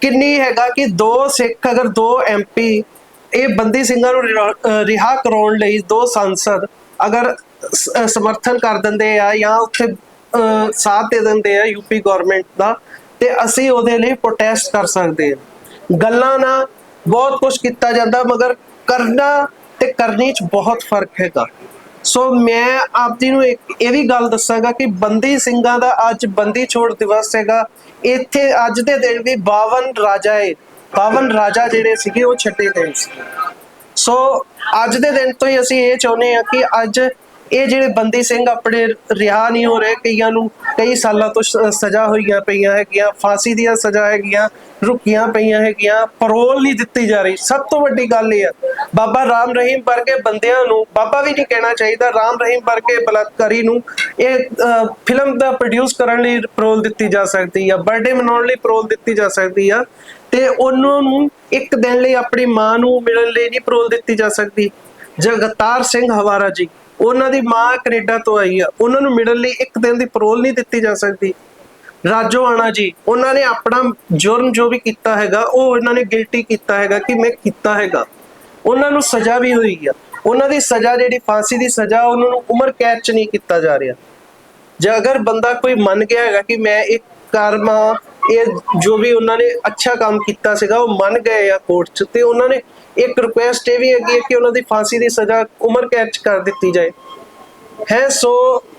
ਕਿੰਨੀ ਹੈਗਾ ਕਿ ਦੋ ਸਿੱਖ, ਅਗਰ ਦੋ ਐਮਪੀ ਇਹ ਬੰਦੀ ਸਿੰਘਾਂ ਨੂੰ ਰਿਹਾ- ਰਿਹਾ ਕਰਾਉਣ ਲਈ ਦੋ ਸੰਸਦ ਅਗਰ ਸਮਰਥਨ ਕਰ ਦਿੰਦੇ ਆ ਜਾਂ ਉੱਥੇ ਸਾਥ ਦੇ ਦਿੰਦੇ ਆ ਯੂਪੀ ਗਵਰਨਮੈਂਟ ਦਾ, ਤੇ ਅਸੀਂ ਉਹਦੇ ਲਈ ਪ੍ਰੋਟੈਸਟ ਕਰ ਸਕਦੇ ਹਾਂ ਗੱਲਾਂ ਨਾ ਬਹੁਤ ਕੁਝ ਕੀਤਾ ਜਾਂਦਾ, ਮਗਰ ਕਰਨਾ ਤੇ ਕਰਨੀ ਚ ਬਹੁਤ ਫ਼ਰਕ ਹੈਗਾ। ਸੋ ਮੈਂ ਆਪ ਜੀ ਨੂੰ ਇੱਕ ਇਹ ਵੀ ਗੱਲ ਦੱਸਾਂਗਾ ਕਿ ਬੰਦੀ ਸਿੰਘਾਂ ਦਾ ਅੱਜ ਬੰਦੀ ਛੋੜ ਦਿਵਸ ਹੈਗਾ। ਇੱਥੇ ਅੱਜ ਦੇ ਦਿਨ ਵੀ 52 ਰਾਜਾ ਏ। 52 ਰਾਜਾ ਜਿਹੜੇ ਸੀਗੇ, ਉਹ ਛੱਡੇ ਗਏ ਸੀ। ਸੋ ਅੱਜ ਦੇ ਦਿਨ ਤੋਂ ਹੀ ਅਸੀਂ ਇਹ ਚਾਹੁੰਦੇ ਹਾਂ ਕਿ ਅੱਜ ਇਹ ਜਿਹੜੇ ਬੰਦੀ ਸਿੰਘ ਆਪਣੇ ਰਿਹਾ ਨਹੀਂ ਹੋ ਰਹੇ ਕਈਆਂ ਨੂੰ ਕਈ ਸਾਲਾਂ ਤੋਂ ਸਜ਼ਾ ਹੋਈਆਂ ਪਈਆਂ ਹੈਗੀਆਂ, ਫਾਂਸੀ ਦੀਆਂ ਸਜ਼ਾ ਹੈਗੀਆਂ, ਰੁਕੀਆਂ ਪਈਆਂ ਹੈਗੀਆਂ ਪਰੋਲ ਨਹੀਂ ਦਿੱਤੀ ਜਾ ਰਹੀ। ਸਭ ਤੋਂ ਵੱਡੀ ਗੱਲ ਇਹ ਹੈ ਬਾਬਾ ਰਾਮ ਰਹੀਮ ਵਰਗੇ ਬੰਦਿਆਂ ਨੂੰ ਬਾਬਾ ਵੀ ਨਹੀਂ ਕਹਿਣਾ ਚਾਹੀਦਾ, ਰਾਮ ਰਹੀਮ ਵਰਗੇ ਬਲਾਤਕਾਰੀ ਨੂੰ ਇਹ ਫਿਲਮ ਦਾ ਪ੍ਰੋਡਿਊਸ ਕਰਨ ਲਈ ਪਰੋਲ ਦਿੱਤੀ ਜਾ ਸਕਦੀ ਆ ਬਰਥਡੇ ਮਨਾਉਣ ਲਈ ਪਰੋਲ ਦਿੱਤੀ ਜਾ ਸਕਦੀ ਆ, ਤੇ ਉਹਨਾਂ ਨੂੰ ਇੱਕ ਦਿਨ ਲਈ ਆਪਣੀ ਮਾਂ ਨੂੰ ਮਿਲਣ ਲਈ ਨਹੀਂ ਪਰੋਲ ਦਿੱਤੀ ਜਾ ਸਕਦੀ। ਜਗਤਾਰ ਸਿੰਘ ਹਵਾਰਾ ਜੀ। ਉਹਨਾਂ ਦੀ ਮਾਂ ਕੈਨੇਡਾ ਤੋਂ ਆਈ ਆ। ਉਹਨਾਂ ਨੂੰ ਮਿਲਣ ਲਈ ਇੱਕ ਦਿਨ ਦੀ ਪਰੋਲ ਨਹੀਂ ਦਿੱਤੀ ਜਾ ਸਕਦੀ। ਰਾਜੋ ਆਣਾ ਜੀ, ਉਹਨਾਂ ਨੇ ਆਪਣਾ ਜੁਰਮ ਜੋ ਵੀ ਕੀਤਾ ਹੈਗਾ, ਉਹ ਇਹਨਾਂ ਨੇ ਗਿਲਟੀ ਕੀਤਾ ਹੈਗਾ ਕਿ ਮੈਂ ਕੀਤਾ ਹੈਗਾ। ਉਹਨਾਂ ਨੂੰ ਸਜ਼ਾ ਵੀ ਹੋਈ ਆ। ਉਹਨਾਂ ਦੀ ਸਜ਼ਾ ਜਿਹੜੀ ਫਾਂਸੀ ਦੀ ਸਜ਼ਾ, ਉਹਨਾਂ ਨੂੰ ਉਮਰ ਕੈਦ ਚ ਨਹੀਂ ਕੀਤਾ ਜਾ ਰਿਹਾ। ਜੇ ਅਗਰ ਬੰਦਾ ਕੋਈ ਮੰਨ ਗਿਆ ਹੈਗਾ ਕਿ ਮੈਂ ਇਹ ਕਰਮਾ, ਇਹ ਜੋ ਵੀ ਉਹਨਾਂ ਨੇ ਅੱਛਾ ਕੰਮ ਕੀਤਾ ਸੀਗਾ, ਉਹ ਮੰਨ ਗਏ ਆ ਕੋਰਟ 'ਚ, ਤੇ ਉਹਨਾਂ ਨੇ ਇੱਕ ਰਿਕੁਐਸਟ ਇਹ ਵੀ ਹੈਗੀ ਕਿ ਉਹਨਾਂ ਦੀ ਫਾਂਸੀ ਦੀ ਸਜ਼ਾ ਉਮਰ ਕੈਦ 'ਚ ਕਰ ਦਿੱਤੀ ਜਾਏ। ਹੈ ਸੋ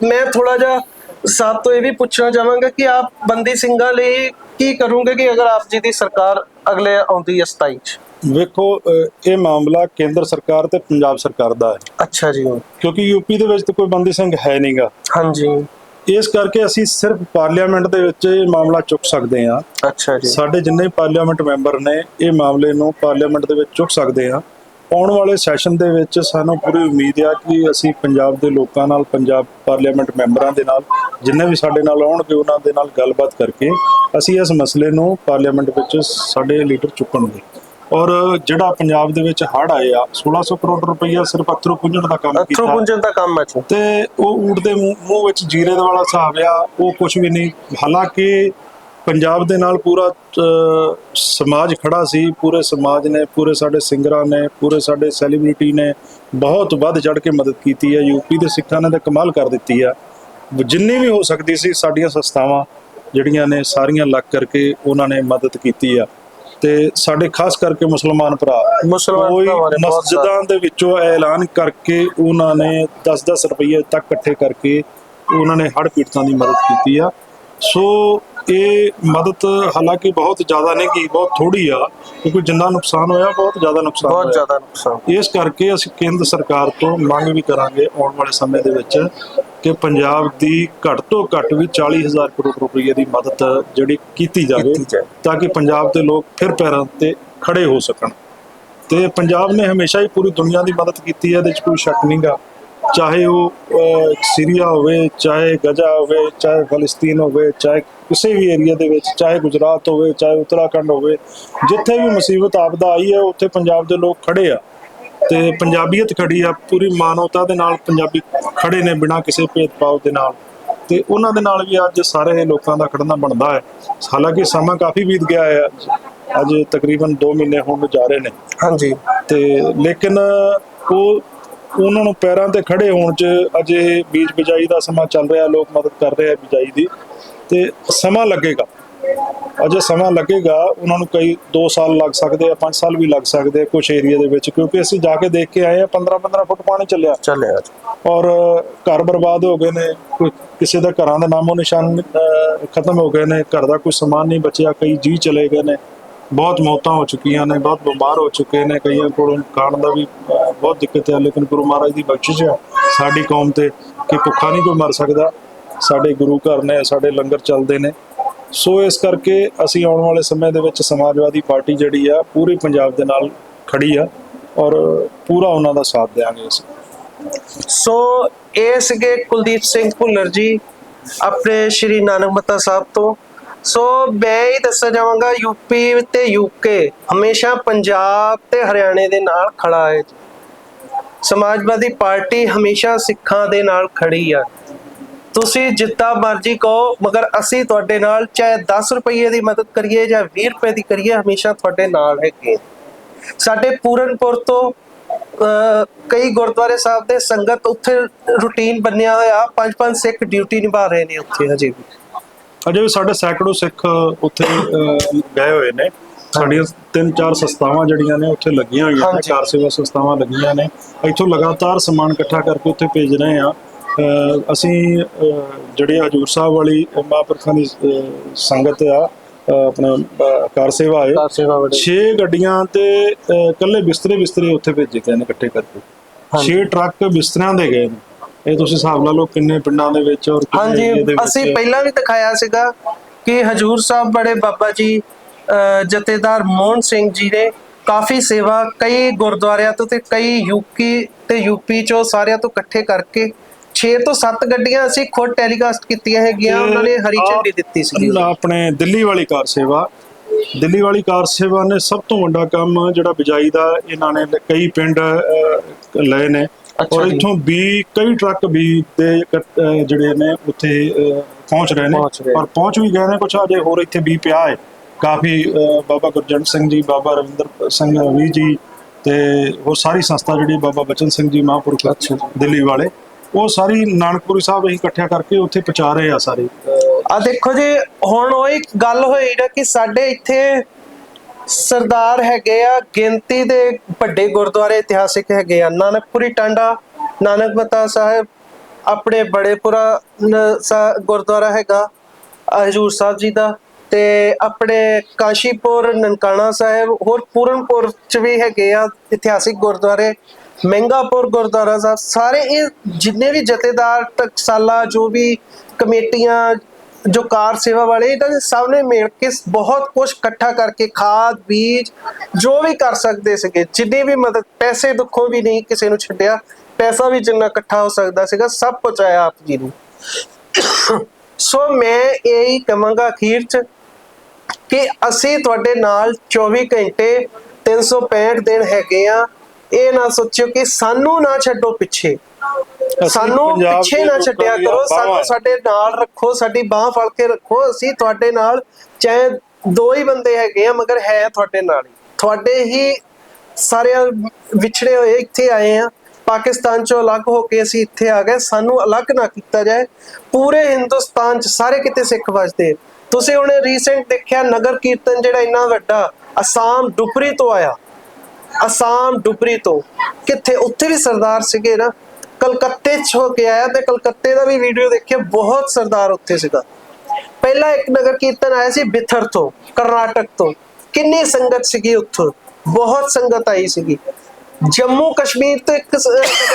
ਮੈਂ ਥੋੜਾ ਜਿਹਾ ਸਾਥ ਤੋਂ ਇਹ ਵੀ ਪੁੱਛਣਾ ਚਾਹਾਂਗਾ ਕਿ ਆਪ ਬੰਦੀ ਸਿੰਘਾਂ ਲਈ ਕੀ ਕਰੋਗੇ ਕਿ ਅਗਰ ਆਪ ਜੀ ਦੀ ਸਰਕਾਰ ਅਗਲੇ ਆਉਂਦੀ ਹੈ 27 ਚ? ਵੇਖੋ ਇਹ ਮਾਮਲਾ ਕੇਂਦਰ ਸਰਕਾਰ ਤੇ ਪੰਜਾਬ ਸਰਕਾਰ ਦਾ ਹੈ। ਅੱਛਾ ਜੀ। ਕਿਉਂਕਿ ਯੂਪੀ ਦੇ ਵਿੱਚ ਤਾਂ ਕੋਈ ਬੰਦੀ ਸਿੰਘ ਹੈ ਨਹੀਂਗਾ ਹਾਂਜੀ। ਇਸ ਕਰਕੇ ਅਸੀਂ ਸਿਰਫ ਪਾਰਲੀਮੈਂਟ ਦੇ ਵਿੱਚ ਇਹ ਮਾਮਲਾ ਚੁੱਕ ਸਕਦੇ ਹਾਂ। ਅੱਛਾ ਜੀ। ਸਾਡੇ ਜਿੰਨੇ ਪਾਰਲੀਮੈਂਟ ਮੈਂਬਰ ਨੇ ਇਹ ਮਾਮਲੇ ਨੂੰ ਪਾਰਲੀਮੈਂਟ ਦੇ ਵਿੱਚ ਚੁੱਕ ਸਕਦੇ ਆ ਆਉਣ ਵਾਲੇ ਸੈਸ਼ਨ ਦੇ ਵਿੱਚ ਸਾਨੂੰ ਪੂਰੀ ਉਮੀਦ ਆ ਕਿ ਅਸੀਂ ਪੰਜਾਬ ਦੇ ਲੋਕਾਂ ਨਾਲ ਪੰਜਾਬ ਪਾਰਲੀਮੈਂਟ ਮੈਂਬਰਾਂ ਦੇ ਨਾਲ ਜਿੰਨੇ ਵੀ ਸਾਡੇ ਨਾਲ ਆਉਣਗੇ ਉਹਨਾਂ ਦੇ ਨਾਲ ਗੱਲਬਾਤ ਕਰਕੇ ਅਸੀਂ ਇਸ ਮਸਲੇ ਨੂੰ ਪਾਰਲੀਮੈਂਟ ਵਿੱਚ ਸਾਡੇ ਲੀਡਰ ਚੁੱਕਣਗੇ। ਔਰ ਜਿਹੜਾ ਪੰਜਾਬ ਦੇ ਵਿੱਚ ਹੜ੍ਹ ਆਏ ਆ 1600 ਕਰੋੜ ਰੁਪਈਆ ਸਿਰਫ ਅਥਰੂ ਪੁੰਜਣ ਦਾ ਕੰਮ ਅਥਰੂ ਕੀਤਾ। ਪੁੰਜਨ ਦਾ ਕੰਮ ਹੈ ਤੇ ਉਹ ਊਠ ਦੇ ਮੂੰਹ ਵਿੱਚ ਜੀਰੇ ਦੇ ਵਾਲਾ ਹਿਸਾਬ ਆ ਉਹ ਕੁਝ ਵੀ ਨਹੀਂ। ਹਾਲਾਂਕਿ ਪੰਜਾਬ ਦੇ ਨਾਲ ਪੂਰਾ ਸਮਾਜ ਖੜਾ ਸੀ। ਪੂਰੇ ਸਮਾਜ ਨੇ ਪੂਰੇ ਸਾਡੇ ਸਿੰਗਰਾਂ ਨੇ ਪੂਰੇ ਸਾਡੇ ਸੈਲੀਬ੍ਰਿਟੀ ਨੇ ਬਹੁਤ ਵੱਧ ਚੜ ਕੇ ਮਦਦ ਕੀਤੀ ਹੈ ਯੂਪੀ ਦੇ ਸਿੱਖਾਂ ਨੇ ਤਾਂ ਕਮਾਲ ਕਰ ਦਿੱਤੀ ਆ। ਜਿੰਨੀ ਵੀ ਹੋ ਸਕਦੀ ਸੀ ਸਾਡੀਆਂ ਸੰਸਥਾਵਾਂ ਜਿਹੜੀਆਂ ਨੇ ਸਾਰੀਆਂ ਲੱਗ ਕਰਕੇ ਉਹਨਾਂ ਨੇ ਮਦਦ ਕੀਤੀ ਆ। ਤੇ ਸਾਡੇ ਖਾਸ ਕਰਕੇ ਮੁਸਲਮਾਨ ਭਰਾ ਮੁਸਲਮਾਨ ਭਰਾਵਾਂ ਨੇ ਮਸਜਿਦਾਂ ਦੇ ਵਿੱਚੋਂ ਐਲਾਨ ਕਰਕੇ ਉਹਨਾਂ ਨੇ 10-10 ਰੁਪਏ ਤੱਕ ਇਕੱਠੇ ਕਰਕੇ ਉਹਨਾਂ ਨੇ ਹੜ੍ਹ ਪੀੜਤਾਂ ਦੀ ਮਦਦ ਕੀਤੀ ਆ। ਸੋ ਇਹ ਮਦਦ ਹਾਲਾਂਕਿ ਬਹੁਤ ਜ਼ਿਆਦਾ ਨਹੀਂ ਕੀ ਬਹੁਤ ਥੋੜੀ ਆ ਕਿਉਂਕਿ ਜਿੰਨਾ ਨੁਕਸਾਨ ਹੋਇਆ ਬਹੁਤ ਜ਼ਿਆਦਾ ਨੁਕਸਾਨ ਬਹੁਤ ਜ਼ਿਆਦਾ ਨੁਕਸਾਨ। ਇਸ ਕਰਕੇ ਅਸੀਂ ਕੇਂਦਰ ਸਰਕਾਰ ਤੋਂ ਮੰਗ ਵੀ ਕਰਾਂਗੇ ਆਉਣ ਵਾਲੇ ਸਮੇਂ ਦੇ ਵਿੱਚ ਕਿ ਪੰਜਾਬ ਦੀ ਘੱਟ ਤੋਂ ਘੱਟ ਵੀ 40000 ਕਰੋੜ ਰੁਪਏ ਦੀ ਮਦਦ ਜਿਹੜੀ ਕੀਤੀ ਜਾਵੇ। ਤਾਂ ਕਿ ਪੰਜਾਬ ਦੇ ਲੋਕ ਫਿਰ ਪੈਰਾਂ ਤੇ ਖੜੇ ਹੋ ਸਕਣ। ਤੇ ਪੰਜਾਬ ਨੇ ਹਮੇਸ਼ਾ ਹੀ ਪੂਰੀ ਦੁਨੀਆ ਦੀ ਮਦਦ ਕੀਤੀ ਹੈ ਇਹਦੇ ਵਿੱਚ ਕੋਈ ਸ਼ੱਕ ਨਹੀਂਗਾ ਚਾਹੇ ਉਹ ਸੀਰੀਆ ਹੋਵੇ ਚਾਹੇ ਗਜ਼ਾ ਹੋਵੇ ਚਾਹੇ ਫਲਸਤੀਨ ਹੋਵੇ ਚਾਹੇ ਕਿਸੇ ਵੀ ਏਰੀਆ ਦੇ ਵਿੱਚ ਚਾਹੇ ਗੁਜਰਾਤ ਹੋਵੇ ਚਾਹੇ ਉੱਤਰਾਖੰਡ ਹੋਵੇ ਜਿੱਥੇ ਵੀ ਮੁਸੀਬਤ ਆਪਦਾ ਆਈ ਹੈ ਉੱਥੇ ਪੰਜਾਬ ਦੇ ਲੋਕ ਖੜੇ ਆ। ਤੇ ਪੰਜਾਬੀਅਤ ਖੜੀ ਆ ਪੂਰੀ ਮਾਨਵਤਾ ਦੇ ਨਾਲ ਪੰਜਾਬੀ ਖੜੇ ਨੇ ਬਿਨਾਂ ਕਿਸੇ ਭੇਦਭਾਵ ਦੇ ਨਾਲ। ਤੇ ਉਹਨਾਂ ਦੇ ਨਾਲ ਵੀ ਅੱਜ ਸਾਰੇ ਲੋਕਾਂ ਦਾ ਖੜਨਾ ਬਣਦਾ ਹੈ। ਹਾਲਾਂਕਿ ਸਮਾਂ ਕਾਫੀ ਬੀਤ ਗਿਆ ਹੈ ਅੱਜ- ਅੱਜ ਤਕਰੀਬਨ 2 ਮਹੀਨੇ ਹੋਣ ਜਾ ਰਹੇ ਨੇ। ਹਾਂਜੀ। ਤੇ ਲੇਕਿਨ ਉਹ ਉਹਨਾਂ ਨੂੰ ਪੈਰਾਂ ਤੇ ਖੜੇ ਹੋਣ 'ਚ ਅਜੇ ਬੀਜ ਬਿਜਾਈ ਦਾ ਸਮਾਂ ਚੱਲ ਰਿਹਾ ਲੋਕ ਮਦਦ ਕਰ ਰਹੇ ਆ ਬਿਜਾਈ ਦੀ ਤੇ ਸਮਾਂ ਲੱਗੇਗਾ। ਅਜੇ ਸਮਾਂ ਲੱਗੇਗਾ ਉਹਨਾਂ ਨੂੰ ਕਈ 2 ਸਾਲ ਲੱਗ ਸਕਦੇ ਆ 5 ਸਾਲ ਵੀ ਲੱਗ ਸਕਦੇ ਆ ਕੁਝ ਏਰੀਆ ਦੇ ਵਿੱਚ ਕਿਉਂਕਿ ਅਸੀਂ ਜਾ ਕੇ ਦੇਖ ਕੇ ਆਏ ਆ 15 15 ਫੁੱਟ ਪਾਣੀ ਚੱਲਿਆ। ਚੱਲਿਆ। ਔਰ ਘਰ ਬਰਬਾਦ ਹੋ ਗਏ ਨੇ ਕਿਸੇ ਦਾ ਘਰਾਂ ਦਾ ਨਾਮੋ ਨਿਸ਼ਾਨ ਖਤਮ ਹੋ ਗਏ ਨੇ ਘਰ ਦਾ ਕੋਈ ਸਮਾਨ ਨਹੀਂ ਬਚਿਆ ਕਈ ਜੀ ਚਲੇ ਗਏ ਨੇ। ਬਹੁਤ ਮੌਤਾਂ ਹੋ ਚੁੱਕੀਆਂ ਨੇ, ਬਹੁਤ ਬਿਮਾਰ ਹੋ ਚੁੱਕੇ ਨੇ ਕਈਆਂ ਕੋਲ ਖਾਣ ਦਾ ਵੀ ਬਹੁਤ ਦਿੱਕਤ ਹੈ, ਲੇਕਿਨ ਗੁਰੂ ਮਹਾਰਾਜ ਦੀ ਬਖਸ਼ਿਸ਼ ਹੈ ਸਾਡੀ ਕੌਮ ਤੇ ਕਿ ਭੁੱਖਾ ਨਹੀਂ ਕੋਈ ਮਰ ਸਕਦਾ। ਸਾਡੇ ਗੁਰੂ ਘਰ ਨੇ, ਸਾਡੇ ਲੰਗਰ ਚੱਲਦੇ ਨੇ। ਸੋ ਇਸ ਕਰਕੇ ਅਸੀਂ ਆਉਣ ਵਾਲੇ ਸਮੇਂ ਦੇ ਵਿੱਚ ਸਮਾਜਵਾਦੀ ਪਾਰਟੀ ਜਿਹੜੀ ਆ, ਪੂਰੇ ਪੰਜਾਬ ਦੇ ਨਾਲ ਖੜੀ ਆ ਔਰ ਪੂਰਾ ਉਹਨਾਂ ਦਾ ਸਾਥ ਦੇਵਾਂਗੇ ਅਸੀਂ। ਸੋ ਇਹ ਸੀਗੇ ਕੁਲਦੀਪ ਸਿੰਘ ਭੁੱਲਰ ਜੀ, ਆਪਣੇ ਸ਼੍ਰੀ ਨਾਨਕ ਮੱਤਾ ਸਾਹਿਬ ਤੋਂ। ਸੋ ਮੈਂ ਹੀ ਦੱਸਣਾ ਚਾਹਾਂਗਾ ਯੂਪੀ ਤੇ ਯੂਕੇ ਹਮੇਸ਼ਾ ਪੰਜਾਬ ਤੇ ਹਰਿਆਣੇ ਦੇ ਨਾਲ ਖੜਾ ਹੈ ਸਮਾਜਵਾਦੀ ਪਾਰਟੀ ਹਮੇਸ਼ਾ ਸਿੱਖਾਂ ਦੇ ਨਾਲ ਖੜੀ ਆ। ਤੁਸੀਂ ਜਿੱਦਾਂ ਮਰਜ਼ੀ ਕਹੋ ਮਗਰ ਅਸੀਂ ਤੁਹਾਡੇ ਨਾਲ ਚਾਹੇ 10 ਰੁਪਏ ਦੀ ਮਦਦ ਕਰੀਏ ਜਾਂ 20 ਰੁਪਏ ਦੀ ਕਰੀਏ ਹਮੇਸ਼ਾ ਤੁਹਾਡੇ ਨਾਲ ਹੈਗੇ ਸਾਡੇ ਪੂਰਨਪੁਰ ਤੋਂ ਅਹ, ਕਈ ਗੁਰਦੁਆਰੇ ਸਾਹਿਬ ਦੇ ਸੰਗਤ ਉੱਥੇ ਰੂਟੀਨ ਬੰਨਿਆ ਹੋਇਆ ਪੰਜ ਪੰਜ ਸਿੱਖ ਡਿਊਟੀ ਨਿਭਾ ਰਹੇ ਨੇ ਉੱਥੇ ਹਜੇ ਵੀ। ਅਜੇ ਵੀ ਸਾਡੇ ਸੈਂਕੜੋ ਸਿੱਖ ਉੱਥੇ ਗਏ ਹੋਏ ਨੇ। ਸਾਡੀਆਂ ਤਿੰਨ ਚਾਰ ਸੰਸਥਾਵਾਂ ਜਿਹੜੀਆਂ ਨੇ ਉੱਥੇ ਲੱਗੀਆਂ ਹੋਈਆਂ ਨੇ। ਕਾਰ ਸੇਵਾ ਸੰਸਥਾਵਾਂ ਲੱਗੀਆਂ ਨੇ। ਇੱਥੋਂ ਲਗਾਤਾਰ ਸਮਾਨ ਇਕੱਠਾ ਕਰਕੇ ਉੱਥੇ ਭੇਜ ਰਹੇ ਆ ਅਸੀਂ ਜਿਹੜੇ ਹਜੂਰ ਸਾਹਿਬ ਵਾਲੀ ਮਹਾਂਪੁਰਖਾਂ ਦੀ ਸੰਗਤ ਆ ਆਪਣੇ ਕਾਰ ਸੇਵਾ ਹੈ 6 ਗੱਡੀਆਂ ਤੇ ਇਕੱਲੇ ਬਿਸਤਰੇ ਬਿਸਤਰੇ ਉੱਥੇ ਭੇਜੇ ਗਏ ਨੇ ਇਕੱਠੇ ਕਰਕੇ। 6 ਟਰੱਕ ਬਿਸਤਰਿਆਂ ਦੇ ਗਏ ਨੇ। ਇਹ ਤੁਸੀਂ ਹਿਸਾਬ ਲਾ ਲਓ ਕਿੰਨੇ ਪਿੰਡਾਂ ਦੇ ਵਿੱਚ ਔਰ ਕਿੰਨੇ ਹਾਂਜੀ ਏਰੀਏ ਦੇ ਵਿੱਚ ਅਸੀਂ ਪਹਿਲਾਂ ਵੀ ਦਿਖਾਇਆ ਸੀਗਾ ਕਿ ਹਜੂਰ ਸਾਹਿਬ ਬੜੇ ਬਾਬਾ ਜੀ ਅਹ, ਜਥੇਦਾਰ ਮੋਹਨ ਸਿੰਘ ਜੀ ਨੇ ਕਾਫੀ ਸੇਵਾ ਕਈ ਗੁਰਦੁਆਰਿਆਂ ਤੋਂ ਤੇ ਕਈ ਯੂਪੀ ਤੇ ਯੂਪੀ ਚੋਂ ਸਾਰਿਆਂ ਤੋਂ ਇਕੱਠੇ ਕਰਕੇ 6 ਤੋਂ 7 ਗੱਡੀਆਂ ਅਸੀਂ ਖੁਦ ਟੈਲੀਕਾਸਟ ਕੀਤੀਆਂ ਹੈਗੀਆਂ ਉਹਨਾਂ ਨੇ ਹਰੀ ਝੰਡੀ ਦਿੱਤੀ ਸੀ ਆਹ ਆਪਣੇ ਦਿੱਲੀ ਵਾਲੀ ਕਾਰ ਸੇਵਾ ਦਿੱਲੀ ਵਾਲੀ ਕਾਰ ਸੇਵਾ ਨੇ ਸਭ ਤੋਂ ਵੱਡਾ ਕੰਮ ਜਿਹੜਾ ਬਿਜਾਈ ਦਾ ਇਹਨਾਂ ਨੇ ਲ- ਕਈ ਪਿੰਡ ਅਹ, ਲਏ ਨੇ। ਔਰ। ਇੱਥੋਂ ਵੀ ਕਈ ਟਰੱਕ ਵੀ ਦੇ ਜਿਹੜੇ ਨੇ ਉੱਥੇ ਪਹੁੰਚ ਰਹੇ ਨੇ। ਔਰ ਪਹੁੰਚ ਵੀ ਗਏ ਨੇ ਕੁਛ ਅਜੇ ਹੋਰ ਇੱਥੇ ਵੀ ਪਿਆ ਹੈ ਕਾਫੀ ਬਾਬਾ ਗੁਰਜੰਟ ਸਿੰਘ ਜੀ ਬਾਬਾ ਰਵਿੰਦਰ ਸਿੰਘ ਰਵੀ ਜੀ ਤੇ ਹੋਰ ਸਾਰੀ ਸੰਸਥਾ ਜਿਹੜੀ ਬਾਬਾ ਬਚਨ ਸਿੰਘ ਜੀ ਮਹਾਂਪੁਰਖ ਅੱਛਾ। ਦਿੱਲੀ ਵਾਲੇ ਉਹ ਸਾਰੀ ਨਾਨਕਪੁਰੀ ਸਾਹਿਬ ਅਸੀਂ ਇਕੱਠਿਆ ਕਰਕੇ ਉੱਥੇ ਪਹੁੰਚਾ ਰਹੇ ਆ ਸਾਰੇ ਆ ਦੇਖੋ ਜੀ ਹੁਣ ਉਹ ਇੱਕ ਗੱਲ ਹੋਈ ਨਾ ਕਿ ਸਾਡੇ ਇੱਥੇ ਸਰਦਾਰ ਹੈਗੇ ਆ, ਗਿਣਤੀ ਦੇ ਵੱਡੇ ਗੁਰਦੁਆਰੇ ਇਤਿਹਾਸਿਕ ਹੈਗੇ ਆ। ਨਾਨਕਪੁਰੀ ਟਾਂਡਾ, ਨਾਨਕ ਮਤਾ ਸਾਹਿਬ, ਆਪਣੇ ਬੜੇਪੁਰਾ ਗੁਰਦੁਆਰਾ ਹੈਗਾ ਹਜ਼ੂਰ ਸਾਹਿਬ ਜੀ ਦਾ ਤੇ ਆਪਣੇ ਕਾਸ਼ੀਪੁਰ, ਨਨਕਾਣਾ ਸਾਹਿਬ, ਹੋਰ ਪੂਰਨਪੁਰ ਚ ਵੀ ਹੈਗੇ ਆ ਇਤਿਹਾਸਿਕ ਗੁਰਦੁਆਰੇ, ਮਹਿੰਗਾਪੁਰ ਗੁਰਦੁਆਰਾ ਸਾਹਿਬ, ਸਾਰੇ ਇਹ ਜਿੰਨੇ ਵੀ ਜਥੇਦਾਰ, ਟਕਸਾਲਾ ਜੋ ਵੀ ਕਮੇਟੀਆਂ ਜੋ ਕਾਰ ਸੇਵਾ ਵਾਲੇ ਇਹਨਾਂ ਨੇ ਸਭ ਨੇ ਮਿਲ ਕੇ ਬਹੁਤ ਕੁਝ ਇਕੱਠਾ ਕਰਕੇ ਖਾਦ, ਬੀਜ, ਜੋ ਵੀ ਕਰ ਸਕਦੇ ਸੀਗੇ, ਜਿੰਨੀ ਵੀ ਮਦਦ, ਪੈਸੇ ਦੁੱਖੋਂ ਵੀ ਨਹੀਂ ਕਿਸੇ ਨੂੰ ਛੱਡਿਆ, ਪੈਸਾ ਵੀ ਜਿੰਨਾ ਇਕੱਠਾ ਹੋ ਸਕਦਾ ਸੀਗਾ, ਸਭ ਪਹੁੰਚਾਇਆ ਆਪ ਜੀ ਨੂੰ। ਸੋ ਮੈਂ ਇਹ ਹੀ ਕਹਾਂਗਾ ਅਖੀਰ ਚ ਕਿ ਅਸੀਂ ਤੁਹਾਡੇ ਨਾਲ 24 ਘੰਟੇ 365 ਦਿਨ ਹੈਗੇ ਆ। ਇਹ ਨਾ ਸੋਚਿਓ ਕਿ ਸਾਨੂੰ ਨਾ ਛੱਡੋ ਪਿੱਛੇ। ਸਾਨੂੰ ਪੰਜਾਬ ਪਿੱਛੇ ਦੇ ਨਾ ਲੋਕਾਂ ਛੱਡਿਆ ਦੀਆਂ ਕਰੋ ਸਾਨੂੰ ਸਾਡੇ ਨਾਲ ਰੱਖੋ ਸਾਡੀ ਬਾਹ ਫੜ ਕੇ ਰੱਖੋ ਅਸੀਂ ਤੁਹਾਡੇ ਨਾਲ ਚਾਹੇ ਦੋ ਹੀ ਬੰਦੇ ਹੈਗੇ ਆ ਮਗਰ ਹੈ ਤੁਹਾਡੇ ਨਾਲ ਹੀ। ਤੁਹਾਡੇ ਹੀ ਸਾਰੇ ਵਿਛੜੇ ਹੋਏ ਇੱਥੇ ਆਏ ਆ। ਪਾਕਿਸਤਾਨ ਚੋਂ ਅਲੱਗ ਹੋ ਕੇ ਅਸੀਂ ਇੱਥੇ ਆ ਗਏ। ਸਾਨੂੰ ਅਲੱਗ ਨਾ ਕੀਤਾ ਜਾਏ। ਪੂਰੇ ਹਿੰਦੁਸਤਾਨ ਚ ਸਾਰੇ ਕਿਤੇ ਸਿੱਖ ਵਸਦੇ ਤੁਸੀਂ ਹੁਣੇ ਰੀਸੈਂਟ ਦੇਖਿਆ ਨਗਰ ਕੀਰਤਨ ਜਿਹੜਾ ਇੰਨਾ ਵੱਡਾ ਅਸਾਮ ਡੁਪਰੀ ਤੋਂ ਆਇਆ। ਅਸਾਮ ਡੁਪਰੀ ਤੋਂ। ਕਿੱਥੇ ਉੱਥੇ ਵੀ ਸਰਦਾਰ ਸੀਗੇ ਨਾ। ਕਲਕੱਤੇ ਚ ਹੋ ਕੇ ਆਇਆ ਤੇ ਕਲਕੱਤੇ ਦਾ ਵੀ ਵੀਡੀਓ ਦੇਖਿਆ, ਬਹੁਤ ਸਰਦਾਰ ਉੱਥੇ ਸੀਗਾ। ਪਹਿਲਾ ਇੱਕ ਨਗਰ ਕੀਰਤਨ ਆਇਆ ਸੀ ਬਿਥਰ ਤੋਂ, ਕਰਨਾਟਕ ਤੋਂ। ਕਿੰਨੀ ਸੰਗਤ ਸੀਗੀ ਉੱਥੋਂ, ਬਹੁਤ ਸੰਗਤ ਆਈ ਸੀਗੀ। ਜੰਮੂ ਕਸ਼ਮੀਰ ਤੋਂ ਇੱਕ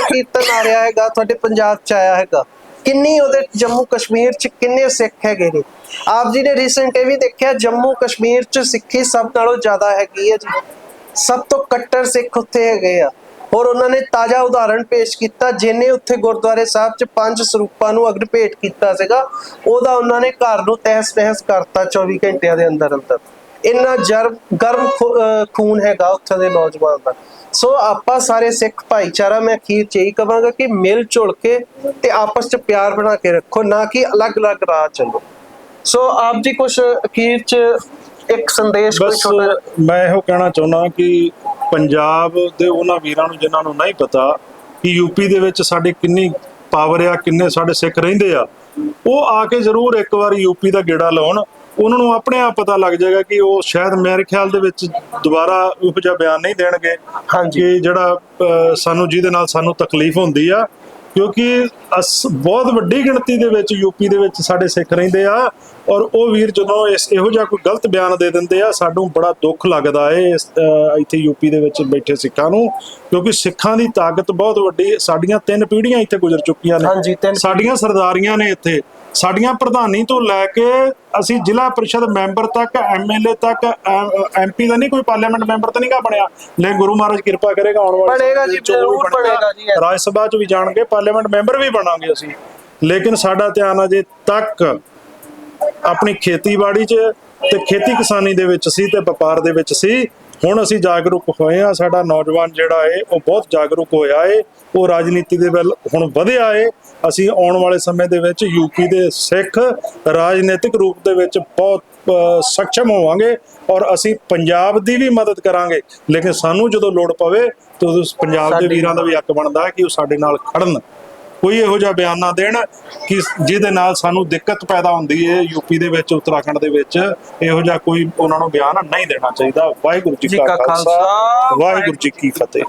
ਕੀਰਤਨ ਆ ਰਿਹਾ ਹੈਗਾ, ਤੁਹਾਡੇ ਪੰਜਾਬ ਚ ਆਇਆ ਹੈਗਾ। ਕਿੰਨੀ ਉਹਦੇ ਜੰਮੂ ਕਸ਼ਮੀਰ ਚ ਕਿੰਨੇ ਸਿੱਖ ਹੈਗੇ ਨੇ। ਆਪ ਜੀ ਨੇ ਰੀਸੈਂਟ ਇਹ ਵੀ ਦੇਖਿਆ, ਜੰਮੂ ਕਸ਼ਮੀਰ ਚ ਸਿੱਖੀ ਸਭ ਨਾਲੋਂ ਜ਼ਿਆਦਾ ਹੈਗੀ ਹੈ ਜੀ। ਸਭ ਤੋਂ ਕੱਟੜ ਸਿੱਖ ਉੱਥੇ ਹੈਗੇ ਆ। ਔਰ ਉਹਨਾਂ ਨੇ ਤਾਜ਼ਾ ਉਦਾਹਰਣ ਪੇਸ਼ ਕੀਤਾ ਜਿਹਨੇ ਉੱਥੇ ਗੁਰਦੁਆਰੇ ਸਾਹਿਬ 'ਚ ਪੰਜ ਸਰੂਪਾਂ ਨੂੰ ਅਗਨ ਭੇਟ ਕੀਤਾ ਸੀਗਾ, ਉਹਦਾ ਉਹਨਾਂ ਨੇ ਘਰ ਨੂੰ ਤਹਿਸ ਨਹਿਸ ਕਰਤਾ 24 ਘੰਟਿਆਂ ਦੇ ਅੰਦਰ ਅੰਦਰ। ਇੰਨਾ ਜਰਮ, ਗਰਮ ਖੂਨ ਹੈਗਾ ਉੱਥੇ ਦੇ ਨੌਜਵਾਨ ਦਾ। ਸੋ ਆਪਾਂ ਸਾਰੇ ਸਿੱਖ ਭਾਈਚਾਰਾ, ਮੈਂ ਅਖੀਰ ਚ ਇਹੀ ਕਹਾਂਗਾ ਕਿ ਮਿਲ ਜੁਲ ਕੇ ਤੇ ਆਪਸ ਚ ਪਿਆਰ ਬਣਾ ਕੇ ਰੱਖੋ, ਨਾ ਕਿ ਅਲੱਗ-ਅਲੱਗ ਰਾਹ ਚੱਲੋ। ਸੋ ਆਪ ਜੀ ਕੁਝ ਅਖੀਰ ਚ ਇੱਕ ਸੰਦੇਸ਼ ਕੋਈ ਛੋਟਾ ਮੈਂ ਇਹੋ ਕਹਿਣਾ ਚਾਹੁੰਦਾ ਕਿ ਪੰਜਾਬ ਦੇ ਉਹਨਾਂ ਵੀਰਾਂ ਨੂੰ ਜਿਨ੍ਹਾਂ ਨੂੰ ਨਹੀਂ ਪਤਾ ਕਿ ਯੂਪੀ ਦੇ ਵਿੱਚ ਸਾਡੇ ਕਿੰਨੀ ਪਾਵਰ ਆ ਕਿੰਨੇ ਸਾਡੇ ਸਿੱਖ ਰਹਿੰਦੇ ਆ ਉਹ ਆ ਕੇ ਜ਼ਰੂਰ ਇੱਕ ਵਾਰ ਯੂਪੀ ਦਾ ਗੇੜਾ ਲਾਉਣ। ਉਹਨਾਂ ਨੂੰ ਆਪਣੇ ਆਪ ਪਤਾ ਲੱਗ ਜਾਏਗਾ ਕਿ ਉਹ ਸ਼ਾਇਦ ਮੇਰੇ ਖਿਆਲ ਦੇ ਵਿੱਚ ਦੁਬਾਰਾ ਉਹ ਜਿਹਾ ਬਿਆਨ ਨਹੀਂ ਦੇਣਗੇ ਹਾਂਜੀ। ਕਿ ਜਿਹੜਾ ਸਾਨੂੰ ਜਿਹਦੇ ਨਾਲ ਸਾਨੂੰ ਤਕਲੀਫ ਹੁੰਦੀ ਆ ਕਿਉਂਕਿ ਬਹੁਤ ਵੱਡੀ ਗਿਣਤੀ ਦੇ ਵਿੱਚ ਯੂਪੀ ਦੇ ਵਿੱਚ ਸਾਡੇ ਸਿੱਖ ਰਹਿੰਦੇ ਆ। ਔਰ ਉਹ ਵੀਰ ਜਦੋਂ ਇਸ ਇਹੋ ਜਿਹਾ ਕੋਈ ਗਲਤ ਬਿਆਨ ਦੇ ਦਿੰਦੇ ਆ ਸਾਨੂੰ ਬੜਾ ਦੁੱਖ ਲੱਗਦਾ ਏ ਇੱਥੇ ਯੂਪੀ ਦੇ ਵਿੱਚ ਬੈਠੇ ਸਿੱਖਾਂ ਨੂੰ ਕਿਉਂਕਿ ਸਿੱਖਾਂ ਦੀ ਤਾਕਤ ਬਹੁਤ ਵੱਡੀ ਸਾਡੀਆਂ ਤਿੰਨ ਪੀੜ੍ਹੀਆਂ ਇੱਥੇ ਗੁਜ਼ਰ ਚੁੱਕੀਆਂ ਨੇ। ਹਾਂਜੀ, ਤਿੰਨ ਸਾਡੀਆਂ ਸਰਦਾਰੀਆਂ ਨੇ ਇੱਥੇ। ਸਾਡੀਆਂ ਪ੍ਰਧਾਨੀ ਤੋਂ ਲੈ ਕੇ ਅਸੀਂ ਜ਼ਿਲ੍ਹਾ ਪਰਿਸ਼ਦ ਮੈਂਬਰ ਤੱਕ ਐਮਐਲਏ ਤੱਕ ਐਮਪੀ ਦਾ ਨਹੀਂ ਕੋਈ ਪਾਰਲੀਮੈਂਟ ਮੈਂਬਰ ਤਾਂ ਨਹੀਂਗਾ ਬਣਿਆ। ਲੈ ਗੁਰੂ ਮਹਾਰਾਜ ਕਿਰਪਾ ਕਰੇਗਾ ਆਉਣ ਵਾਲੇ ਬਣੇਗਾ ਜੀ, ਜ਼ਰੂਰ ਬਣੇਗਾ। ਜੀ। ਰਾਜ ਸਭਾ ਚ ਵੀ ਜਾਣਗੇ ਪਾਰਲੀਮੈਂਟ ਮੈਂਬਰ ਵੀ ਬਣਾਂਗੇ ਅਸੀਂ। ਲੇਕਿਨ ਸਾਡਾ ਧਿਆਨ ਅਜੇ ਤੱਕ ਆਪਣੀ ਖੇਤੀਬਾੜੀ 'ਚ ਤੇ ਖੇਤੀ ਕਿਸਾਨੀ ਦੇ ਵਿੱਚ ਸੀ ਤੇ ਵਪਾਰ ਦੇ ਵਿੱਚ ਸੀ। ਹੁਣ ਅਸੀਂ ਜਾਗਰੂਕ ਹੋਏ ਆ ਸਾਡਾ ਨੌਜਵਾਨ ਜਿਹੜਾ ਏ ਉਹ ਬਹੁਤ ਜਾਗਰੂਕ ਹੋਇਆ ਏ। ਉਹ ਰਾਜਨੀਤੀ ਦੇ ਵੱਲ ਹੁਣ ਵਧਿਆ ਏ। ਅਸੀਂ ਆਉਣ ਵਾਲੇ ਸਮੇਂ ਦੇ ਵਿੱਚ ਯੂਪੀ ਦੇ ਸਿੱਖ ਰਾਜਨੀਤਿਕ ਰੂਪ ਦੇ ਵਿੱਚ ਬਹੁਤ ਸક્ષਮ ਹੋਵਾਂਗੇ ਔਰ ਅਸੀਂ ਪੰਜਾਬ ਦੀ ਵੀ ਮਦਦ ਕਰਾਂਗੇ। ਲੇਕਿਨ ਸਾਨੂੰ ਜਦੋਂ ਲੋੜ ਪਵੇ ਤਾਂ ਪੰਜਾਬ ਦੇ ਵੀਰਾਂ ਦਾ ਵੀ ਹੱਕ ਬਣਦਾ ਹੈ ਕਿ ਉਹ ਸਾਡੇ ਨਾਲ ਖੜਨ। ਕੋਈ ਇਹੋ ਜਿਹਾ ਬਿਆਨ ਨਾ ਦੇਣ ਕਿ ਜਿਹਦੇ ਨਾਲ ਸਾਨੂੰ ਦਿੱਕਤ ਪੈਦਾ ਹੁੰਦੀ ਹੈ ਯੂਪੀ ਦੇ ਵਿੱਚ ਉੱਤਰਾਖੰਡ ਦੇ ਵਿੱਚ ਇਹੋ ਜਿਹਾ ਕੋਈ ਉਹਨਾਂ ਨੂੰ ਬਿਆਨ ਨਹੀਂ ਦੇਣਾ ਚਾਹੀਦਾ। ਵਾਹਿਗੁਰੂ ਜੀ ਕਾ ਖਾਲਸਾ। ਵਾਹਿਗੁਰੂ ਜੀ ਕੀ ਫਤਿਹ।